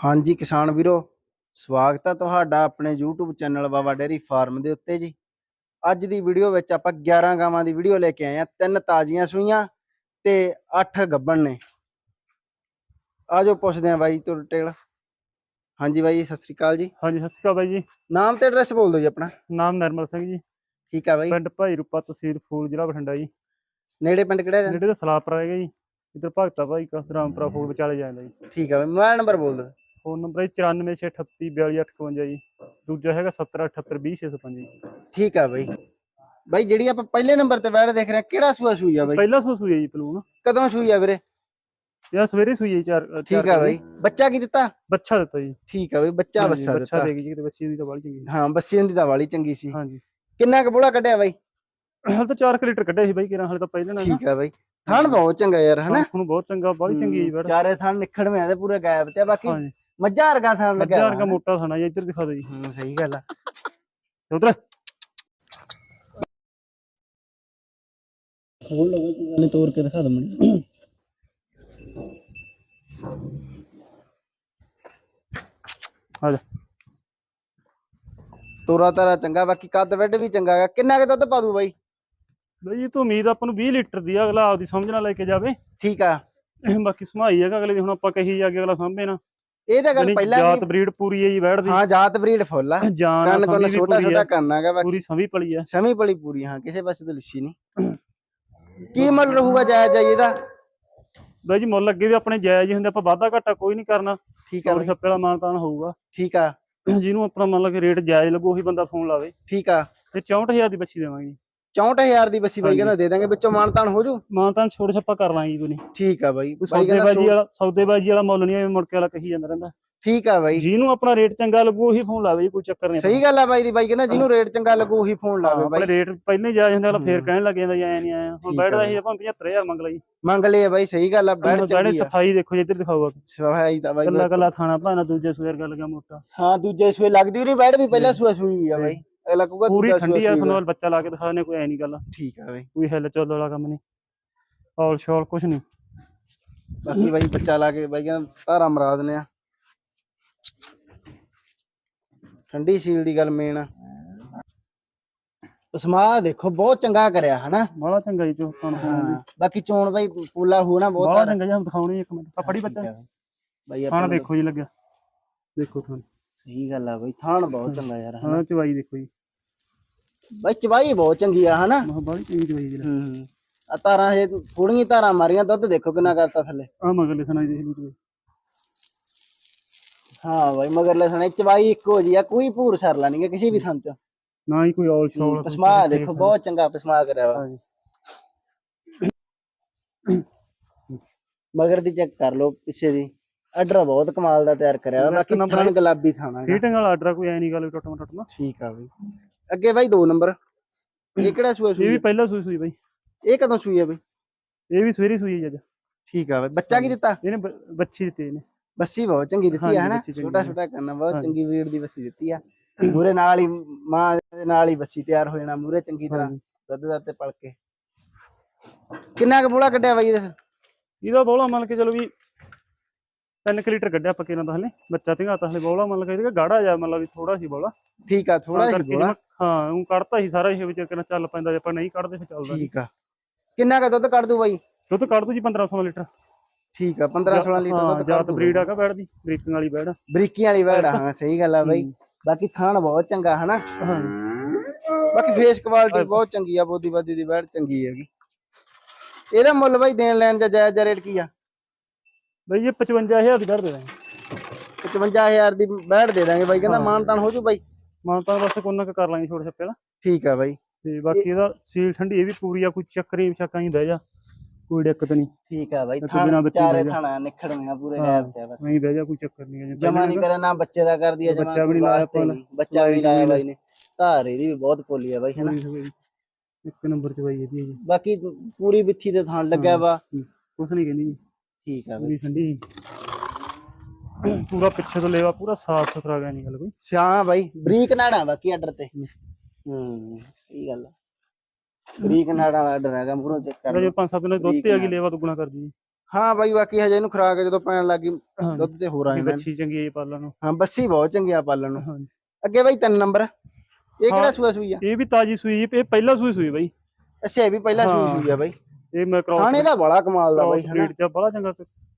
ਹਾਂਜੀ ਕਿਸਾਨ ਵੀਰੋ ਸਵਾਗਤ ਹੈ ਤੁਹਾਡਾ ਆਪਣੇ YouTube channel Baba dairy farm ਦੇ ਉੱਤੇ ਜੀ। ਅੱਜ ਦੀ ਵੀਡੀਓ ਵਿੱਚ ਆਪਾਂ 11 ਗਾਵਾਂ ਦੀ ਵੀਡੀਓ ਲੈ ਕੇ ਆਏ ਆ ਤਿੰਨ ਤਾਜ਼ੀਆਂ ਸੂਈਆਂ ਤੇ 8 ਗੱਬਣ ਨੇ। ਆਜੋ ਪੁੱਛਦੇ ਆ ਬਾਈ ਤੋਂ ਡਿਟੇਲ ਹਾਂਜੀ ਬਾਈ ਸਤਿ ਸ੍ਰੀ ਅਕਾਲ ਜੀ। ਹਾਂਜੀ ਸਤਿ ਸ਼੍ਰੀ ਅਕਾਲ ਬਾਈ ਜੀ। ਨਾਮ ਤੇ ਐਡਰੈਸ ਬੋਲ ਦਿਓ ਜੀ ਆਪਣਾ। ਨਾਮ ਨਰਮਲ ਸਿੰਘ ਜੀ। ਠੀਕ ਆ ਬਾਈ। ਪਿੰਡ ਭਾਈ ਰੂਪਾ ਤਹਿਸੀਲ ਫੂਲ ਜ਼ਿਲ੍ਹਾ ਬਠਿੰਡਾ ਜੀ। ਨੇੜੇ ਪਿੰਡ ਕਿਹੜਾ ਹੈ? ਨੇੜੇ ਦਾ ਸਲਾਪਰਾ ਹੈਗਾ ਜੀ। ਇਧਰ ਭਗਤਾ ਭਾਈ ਕਾ ਰਾਮਪੁਰਾ ਫੂਲ ਵਿਚਾਲੇ ਜਾਂਦਾ ਜੀ। ਠੀਕ ਆ ਬਾਈ ਮੋਬਾਈਲ ਨੰਬਰ ਬੋਲ ਦਿਓ। ਫੋਨ ਨੰਬਰ ਹੈ 9468342858 ਜੀ। ਦੂਜਾ ਹੈਗਾ 7078200605 ਜੀ। ਠੀਕ ਆ ਬਾਈ। ਬਾਈ ਜਿਹੜੀ ਆਪਾਂ ਪਹਿਲੇ ਨੰਬਰ ਤੇ ਬੈਠ ਦੇਖ ਰਹੇ ਕਿਹੜਾ ਸੂਆ ਸੂਈ ਆ ਬਾਈ? ਪਹਿਲਾ ਸੂ ਸੂਈ ਹੈ ਜੀ ਪਲੂਨ ਕਦੋਂ ਸੂਈ ਆ ਵੀਰੇ? ਇਹ ਸਵੇਰੇ ਸੂਈ ਹੈ ਜੀ ਚਾਰ ਚਾਰ ਠੀਕ ਆ ਬਾਈ। ਬੱਚਾ ਕੀ ਦਿੱਤਾ? ਬੱਚਾ ਦਿੱਤਾ ਜੀ। ਠੀਕ ਆ ਬਾਈ ਬੱਚਾ ਹਾਂਜੀ, ਬੱਸਾ ਬੱਚਾ ਦਿੱਤਾ। ਦੇ ਗਈ ਜੀ ਤੇ ਬੱਚੀ ਦੀ ਤਾਂ ਬੜੀ ਚੰਗੀ ਹਾਂ ਬੱਸੀਆਂ ਦੀ ਤਾਂ ਵਾਲੀ ਚੰਗੀ ਸੀ। ਹਾਂਜੀ। ਕਿੰਨਾ ਕੁ ਬੋਲਾ ਕੱਢਿਆ ਬਾਈ? ਹਾਲੇ ਤਾਂ 4 ਲੀਟਰ ਕੱਢਿਆ ਸੀ ਬਾਈ ਕਿਰਾਂ ਹਾਲੇ ਤਾਂ ਪਹਿਲੇ ਨਾਲ ਠੀਕ ਆ ਬਾਈ। ਥਣ ਬਹੁਤ ਚੰਗਾ ਯਾਰ ਹਨਾ? ਹੁਣ ਬਹੁਤ ਚੰਗਾ ਬੜੀ ਚੰਗੀ ਹੈ ਜੀ ਬੜ। ਚਾਰੇ ਥਣ ਨਿਖੜਵੇਂ ਆ ਤੇ ਪੂਰੇ ਗਾਇਬ ਤੇ ਬਾਕੀ। ਹਾਂਜੀ। ਮੱਝਾਂ ਵਰਗਾ ਥਣ ਲੱਗਿਆ ਮੱਝਾਂ ਵਰਗਾ ਮੋਟਾ ਥਣਾ ਜੀ ਇੱਧਰ ਦਿਖਾ ਦਿਓ ਜੀ। ਹੂੰ ਸਹੀ ਗੱਲ ਆ। ਉਧਰ ਖੋਲ ਲਓ ਨੇ ਤੋੜ ਕੇ ਦਿਖਾ ਦਮਣੀ ਆ ਜਾ। ਤੋਰਾ ਤਾਰਾ ਚੰਗਾ ਬਾਕੀ ਕੱਦ ਵੱਡ ਵੀ ਚੰਗਾ ਹੈਗਾ। ਕਿੰਨਾ ਕੁ ਦੁੱਧ ਪਾ ਦੂ ਬਾਈ? ਬਈ ਇਹ ਤੋਂ ਉਮੀਦ ਆਪਾਂ ਨੂੰ 20 ਲੀਟਰ ਦੀ ਆ ਅਗਲਾ ਆਪਦੀ ਸਮਝ ਨਾਲ ਲੈ ਕੇ ਜਾਵੇ। ਠੀਕ ਆ। ਬਾਕੀ ਸਮਾਈ ਹੈਗਾ ਅਗਲੇ ਦੀ ਹੁਣ ਆਪਾਂ ਕਹੀ ਜਾ ਕੇ ਅਗਲਾ ਸਾਂਭੇ ਨਾ। ਇਹ ਤਾਂ ਗੱਲ ਪਹਿਲਾਂ ਜਾਤ ਬਰੀਡ ਪੂਰੀ ਹੈ ਜੀ ਬੈਠ ਦੀ ਹਾਂ ਜਾਤ ਬਰੀਡ ਫੁੱਲ ਆ। ਕੰਨ ਕੋਲ ਛੋਟਾ ਛੋਟਾ ਕੰਨ ਹੈਗਾ ਬਾਕੀ। ਪੂਰੀ ਸੰਭੀ ਪਲੀ ਆ ਸਮੀ ਬੜੀ ਪੂਰੀ ਹਾਂ ਕਿਸੇ ਪਾਸੇ ਤੋਂ ਲਿੱਸੀ ਨਹੀਂ। ਕੀ ਮੁੱਲ ਰਹੂਗਾ ਜਾਇਜ਼ ਜਾਈ ਇਹਦਾ? ਬਈ ਜੀ ਮੁੱਲ ਅੱਗੇ ਵੀ ਆਪਣੇ ਜਾਇਜ਼ ਹੁੰਦੇ ਆਪਾਂ ਵਾਧਾ ਘਾਟਾ ਕੋਈ ਨਹੀਂ ਕਰਨਾ। ਠੀਕ ਆ ਛੱਪੇ ਵਾਲਾ ਮਾਨਤਾਨ ਹੋਊਗਾ। ਠੀਕ ਆ। ਜਿਹਨੂੰ ਆਪਣਾ ਮੰਨ ਲਾ ਕਿ ਰੇਟ ਜਾਇਜ਼ ਲੱਗੂ ਉਹੀ ਬੰਦਾ ਫੋਨ ਲਾਵੇ। ਠੀਕ ਆ। ਤੇ 64000 ਦੀ ਬੱਚੀ ਦੇਵਾਂਗੇ 64000 ਦੀ ਬੱਸੀ ਬਾਈ। ਕਹਿੰਦਾ ਦੇ ਦਾਂਗੇ ਵਿੱਚੋਂ ਮਾਨਤਾਨ ਹੋ ਜੂ? ਮਾਨਤਾਨ ਛੋੜ ਛੱਪਾ ਕਰ ਲਾਂਗੇ ਜੀ ਕੋਈ ਨਹੀਂ। ਠੀਕ ਆ ਬਾਈ। ਸੌਦੇਬਾਜੀ ਵਾਲਾ ਸੌਦੇਬਾਜੀ ਵਾਲਾ ਮੁੱਲ ਨਹੀਂ ਐਵੇਂ ਮੁੜ ਕੇ ਵਾਲਾ ਕਹੀ ਜਾਂਦਾ ਰਹਿੰਦਾ। ਠੀਕ ਆ ਬਾਈ। ਜਿਹਨੂੰ ਆਪਣਾ ਰੇਟ ਚੰਗਾ ਲੱਗੂ ਉਹੀ ਫੋਨ ਲਾਵੇ ਜੀ ਕੋਈ ਚੱਕਰ ਨਹੀਂ ਸਹੀ ਗੱਲ ਆ ਬਾਈ ਦੀ ਬਾਈ ਕਹਿੰਦਾ ਜਿਹਨੂੰ ਰੇਟ ਚੰਗਾ ਲੱਗੂ ਉਹੀ ਫੋਨ ਲਾਵੇ ਬਾਈ। ਰੇਟ ਪਹਿਲਾਂ ਜਾਇਜ਼ ਹੁੰਦਾ ਅਗਲਾ ਫੇਰ। ਕਹਿਣ ਲੱਗ ਜਾਂਦਾ ਜੀ ਐ ਨਹੀਂ ਆਇਆ। ਹੁਣ ਬੈਠਦਾ। ਸੀ ਆਪਾਂ 75000 ਮੰਗ ਲਈ। ਮੰਗ ਲਏ ਬਾਈ ਸਹੀ ਗੱਲ ਆ ਬੈਠ ਆ। ਸਫ਼ਾਈ ਦੇਖੋ ਜੀ ਇੱਧਰ ਦਿਖਾਊਗਾ ਸਵਾਈ ਤਾਂ ਬਾਈ ਕੱਲਾ ਕੱਲਾ ਥਾਣਾ ਭਾਣਾ ਦੂਜੇ ਸਵੇਰ ਗੱਲ ਗਿਆ ਮੋਟਾ। ਹਾਂ ਦੂਜੇ ਸੂਏ ਲੱਗਦੀ ਵੀ ਨਹੀਂ ਬੈਠ ਵੀ ਪਹਿਲਾਂ ਸੂਆ ਸੂਈ ਵੀ ਆ ਬਾਈ। ਅਗਲਾ ਕਹੂਗਾ ਪੂਰੀ ਦੂਜਾ ਸੂਆ ਠੰਡੀ ਆ ਸੂਈ ਤੁਹਾਨੂੰ ਆ। ਵੱਲ ਬੱਚਾ ਲਾ ਕੇ ਦਿਖਾਣੇ ਕੋਈ ਐ ਨਹੀਂ ਗੱਲ। ਠੀਕ ਆ ਬਾਈ। ਕੋਈ ਹਿੱਲ ਚੁੱਲ ਵਾਲਾ ਕੰਮ ਨਹੀਂ। ਔਲ ਸ਼ੌਲ ਕੁਛ ਨਹੀਂ। ਬਾਕੀ ਬਾਈ ਬੱਚਾ ਲਾ ਕੇ ਬਾਈ ਕਹਿੰਦਾ ਧਾਰਾ ਮਰਾ ਦਿੰਦੇ ਆ ਠੰਡੀ ਸੀਲ ਦੀ ਗੱਲ ਮੇਨ ਆ। ਉਸਮਾ ਦੇਖੋ ਬਹੁਤ ਚੰਗਾ ਕਰਿਆ ਹਨਾ? ਬੜਾ ਚੰਗਾ ਜੀ ਜੋ ਤੁਹਾਨੂੰ ਹਾਂ ਬਾਕੀ ਚੋਣ ਬਾਈ ਪੂਲਾ ਹੋਣਾ ਬਹੁਤ ਬੜਾ ਆ। ਚੰਗਾ ਜੀ ਹਮ ਦਿਖਾਉਣੀ ਇੱਕ ਮਿੰਟ। ਆ ਫੜੀ ਬੱਚਾ। ਬਾਈ। ਖਾਣਾ ਆਪਾਂ ਦੇਖੋ ਜੀ ਲੱਗਿਆ। ਦੇਖੋ ਤੁਹਾਨੂੰ ਸਹੀ ਗੱਲ ਆ ਬਾਈ ਥਾਣ ਬਹੁਤ ਚੰਗਾ ਯਾਰ ਹਨਾ? ਹਾਂ ਚਵਾਈ ਦੇਖੋ ਜੀ। ਬਾਈ ਚਵਾਈ ਬਹੁਤ ਚੰਗੀ ਆ ਹਨਾ? ਮਾ ਚੰਗੀ ਚਵਾਈ ਜੀ ਹੂੰ ਆ ਤਾਰਾਂ ਇਹ ਥੋੜੀਆਂ ਤਾਰਾਂ ਮਾਰੀਆਂ ਦੁੱਧ ਦੇਖੋ ਕਿੰਨਾ ਕਰਤਾ ਥੱਲੇ। ਆ ਮਗਰ ਲਿਖਣਾ ਜੀ ਚਵਾਈ। ਹਾਂ ਬਾਈ ਮਗਰ ਲਸਣ ਚਵਾਈ ਇੱਕੋ ਜੀ ਆ ਕੋਈ ਭੂਰ ਸਰਲਾ ਨਹੀਂ ਕਿਸੇ ਵੀ ਥਾਂ ਚ। ਨਾ ਹੀ ਕੋਈ ਔਲ ਸ਼ੌਲ ਪਸਮਾ ਦੇਖੋ ਬਹੁਤ ਚੰਗਾ ਪਸਮਾ ਕਰਿਆ ਵਾ। ਮਗਰ ਦੀ ਚੈੱਕ ਕਰ ਲਓ ਪਿੱਛੇ ਦੀ। ਆਰਡਰ ਬਹੁਤ ਕਮਾਲ ਦਾ ਤਿਆਰ ਕਰਿਆ ਬਾਕੀ ਨੰਬਰ ਗੁਲਾਬੀ ਥਾਣਾ। ਫੀਟਿੰਗ ਵਾਲਾ ਆਰਡਰ ਕੋਈ ਐ ਨਹੀਂ ਗੱਲ ਵੀ ਟੁੱਟਮਾ ਟੁੱਟਮਾ ਠੀਕ ਆ ਬਈ। ਅੱਗੇ ਬਾਈ ਦੋ ਨੰਬਰ। ਇਹ ਕਿਹੜਾ ਸੂਆ ਇਹ ਸੂਈ ਵੀ? ਪਹਿਲਾਂ ਸੂਈ ਸੂਈ ਬਾਈ। ਇਹ ਕਦੋਂ ਸੂਈ ਆ ਬਈ? ਇਹ ਵੀ ਸਵੇਰੇ ਸੂਈ ਹੈ ਜੀ ਅੱਜ। ਠੀਕ ਆ ਬਈ। ਬੱਚਾ ਕੀ ਦਿੱਤਾ? ਇਹਨੇ ਬ- ਬੱਚੀ ਦਿੱਤੀ ਇਹਨੇ। ਬੱਸੀ ਬਹੁਤ ਚੰਗੀ ਦਿੱਤੀ ਆ ਹਾਂਜੀ, ਹਨਾ? ਬੱਸੀ ਚੰਗੀ ਛੋਟਾ ਆ। ਛੋਟਾ ਕਰਨਾ ਬਹੁਤ ਹਾਂਜੀ। ਚੰਗੀ ਵੀਰ ਦੀ ਬੱਸੀ ਦਿੱਤੀ ਆ। ਮੂਰੇ ਨਾਲ ਹੀ ਮਾਂ ਦੇ ਨਾਲ ਹੀ ਬੱਸੀ ਤਿਆਰ ਹੋ ਜਾਣਾ ਮੂਰੇ ਚੰਗੀ ਤਰ੍ਹਾਂ ਹਾਂਜੀ। ਦੁੱਧ ਦਾ ਤੇ ਪਲ ਕੇ। ਕਿੰਨਾ ਕੁ ਬੋਲਾ ਕੱਢਿਆ ਬਾਈ ਇਹਦੇ ਇਹਦਾ ਬੋਲਾ ਮੰਨ ਕੇ ਚਲੋ ਵੀ 3 ਲੀਟਰ ਕੱਢਿਆ ਪੱਕੇ ਨਾਲ ਤਾਂ ਹਲੇ ਬੱਚਾ ਚੰਗਾਤਾ ਹਲੇ ਬੋਲਾ ਮੰਨ ਕੇ ਇਹਦਾ ਗਾੜਾ ਜਾ ਮਤਲਬ ਵੀ ਥੋੜਾ ਸੀ ਬੋਲਾ। ਠੀਕ ਆ ਥੋੜਾ ਹੀ ਬੋਲਾ। ਹਾਂ ਉਹ ਕੱਢਤਾ ਸੀ ਸਾਰਾ ਇਹ ਵਿੱਚ ਕਿੰਨਾ ਚੱਲ ਪੈਂਦਾ ਜੇ ਆਪਾਂ ਨਹੀਂ ਕੱਢਦੇ ਫਿਰ ਚੱਲਦਾ। ਠੀਕ ਆ। ਕਿੰਨਾ ਕੁ ਦੁੱਧ ਕੱਢ ਦੂ ਬਾਈ? ਦੁੱਧ ਕੱਢ ਦੂ ਜੀ 1500 ਲੀਟਰ। ਠੀਕ ਆ 15 16 ਲੀਟਰ ਦੁੱਧ ਜਾਤ ਦੂ ਬਰੀਡ ਆਗਾ ਬੈੜ ਦੀ ਬਰੀਕਿੰਗ ਵਾਲੀ ਬੈੜ ਬਰੀਕੀ ਵਾਲੀ ਆ ਹਾਂ। ਸਹੀ ਗੱਲ ਆ ਬਾਈ। ਬਾਕੀ ਥਾਣ ਬਹੁਤ ਚੰਗਾ ਹਨਾ? ਬਾਕੀ ਫੇਸ ਕੁਆਲਿਟੀ ਬਹੁਤ ਚੰਗੀ ਆ ਬੋਦੀ ਬਾਦੀ ਦੀ ਵੈੜ ਚੰਗੀ ਹੈਗੀ। ਇਹਦਾ ਮੁੱਲ ਬਾਈ ਦੇਣ ਲੈਣ ਦਾ ਜਾਇਜ਼ ਰੇਟ ਕੀ ਆ? ਬਈ ਇਹ 55000 ਦੀ ਬੈੜ ਦੇ ਦਾਂਗੇ। 55000 ਦੀ ਵੈੜ ਦੇ ਦਾਂਗੇ ਬਾਈ ਕਹਿੰਦਾ ਹਾਂ। ਮਾਨਤਾਨ ਹੋ ਜੂ ਬਾਈ। ਮਾਨ ਤਾਂ ਬਸ ਕੋਨਾ ਕੁ ਕਰ ਲਾਂਗੇ ਛੋਟੇ ਛੱਪੇ ਦਾ। ਠੀਕ ਆ ਬਾਈ। ਤੇ ਬਾਕੀ ਇਹਦਾ ਸੀਲ ਠੰਡੀ ਇਹ ਵੀ ਪੂਰੀ ਆ ਕੋਈ ਚੱਕਰੀ ਛੱਕਾਂ ਹੀ ਬਹਿ ਜਾ ਕੋਈ ਦਿੱਕਤ ਨਹੀਂ। ਠੀਕ ਆ ਬਾਈ ਇੱਕ ਬਿਨਾਂ ਥਾਣ ਬੱਚੇ ਚਾਰੇ ਥਾਣਾ ਨਿਖੜਵੇਂ ਪੂਰੇ ਹਾਂ। ਤੇ ਆ ਬਸ। ਨਹੀਂ ਬਹਿ ਜਾ ਕੋਈ ਚੱਕਰ ਨਹੀਂ ਹੈ ਜਮਾ ਨਹੀਂ ਕਰੇ ਨਾ ਬੱਚੇ ਦਾ ਕਰਦੀ ਆ ਜਮਾ ਬੱਚਾ ਵੀ ਨੀ ਲਾਇਆ ਵਾਸਤੇ ਆਪਾਂ ਨੀ। ਬੱਚਾ ਵੀ ਨੀ ਲਾਇਆ ਬਾਈ ਨੇ। ਧਾਰ ਇਹਦੀ ਵੀ ਬਹੁਤ ਪੋਲੀ ਆ ਬਾਈ ਹਨਾ? ਇੱਕ ਨੰਬਰ ਚ ਬਾਈ ਇਹਦੀ ਹੈ ਜੀ। ਬਾਕੀ ਪੂਰੀ ਵਿੱਥੀ ਤੇ ਥਾਣ ਲੱਗਿਆ ਵਾ। ਕੁਛ ਨਹੀਂ ਕਹਿੰਦੀ ਜੀ। ਠੀਕ ਆ ਬਾਈ। ਪੂਰੀ ਠੰਡੀ। ਪੂਰਾ ਪਿੱਛੇ ਤੋਂ ਲੈਵਾ ਪੂਰਾ ਸਾਫ਼ ਸੁਥਰਾ ਗਿਆ ਨਹੀਂ ਗੱਲ ਕੋਈ। ਸਿਆਣਾ ਬਾਈ ਬਰੀਕ ਨਾੜਾ ਬਾਕੀ ਆਰਡਰ ਤੇ। ਹੂੰ ਸਹੀ ਗੱਲ ਆ। ਬਰੀਕ ਨਾੜਾ ਵਾਲਾ ਆਰਡਰ ਹੈਗਾ ਪੂਰਾ ਚੈੱਕ ਕਰ ਜੇ ਲਓ। ਪੰਜ ਸੱਤ ਦਿਨ ਦੁੱਧ ਤੇ ਆ ਗਈ ਲੈਵਾ ਦੁੱਗਣਾ ਕਰਦੀ ਜੀ ਹਾਂ ਬਾਈ ਬਾਕੀ ਹਜੇ ਇਹਨੂੰ ਖਰਾਕ ਜਦੋਂ ਪੈਣ ਲੱਗੀ ਦੁੱਧ ਤੇ ਹੋਰ ਆ ਜਾਣਾ। ਬੱਚੀ ਚੰਗੀ ਹੈ ਜੀ ਪਾਲਣ ਨੂੰ। ਹਾਂ ਬੱਸੀ ਬਹੁਤ ਚੰਗੀ ਆ ਪਾਲਣ ਨੂੰ। ਹਾਂਜੀ। ਅੱਗੇ ਬਾਈ ਤਿੰਨ ਨੰਬਰ। ਇਹ ਕਿਹੜਾ। ਸੂਆ ਸੂਈ ਆ? ਇਹ ਵੀ ਤਾਜੀ ਸੂਈ ਇਹ ਪਹਿਲਾ ਸੂਈ ਸੂਈ ਬਾਈ। ਅੱਛਾ ਇਹ ਵੀ ਪਹਿਲਾਂ ਸੂਈ ਹਾਂ। ਸੂਈ ਆ ਬਾਈ। ਇਹ ਮੈਂ ਕ੍ਰਾਸ ਖਾਣੇ ਦਾ ਬੜਾ ਕਮਾਲ ਦਾ ਬਾਈ ਹਨਾ? ਬਰੀਡ ਚ ਬੜਾ ਚੰਗਾ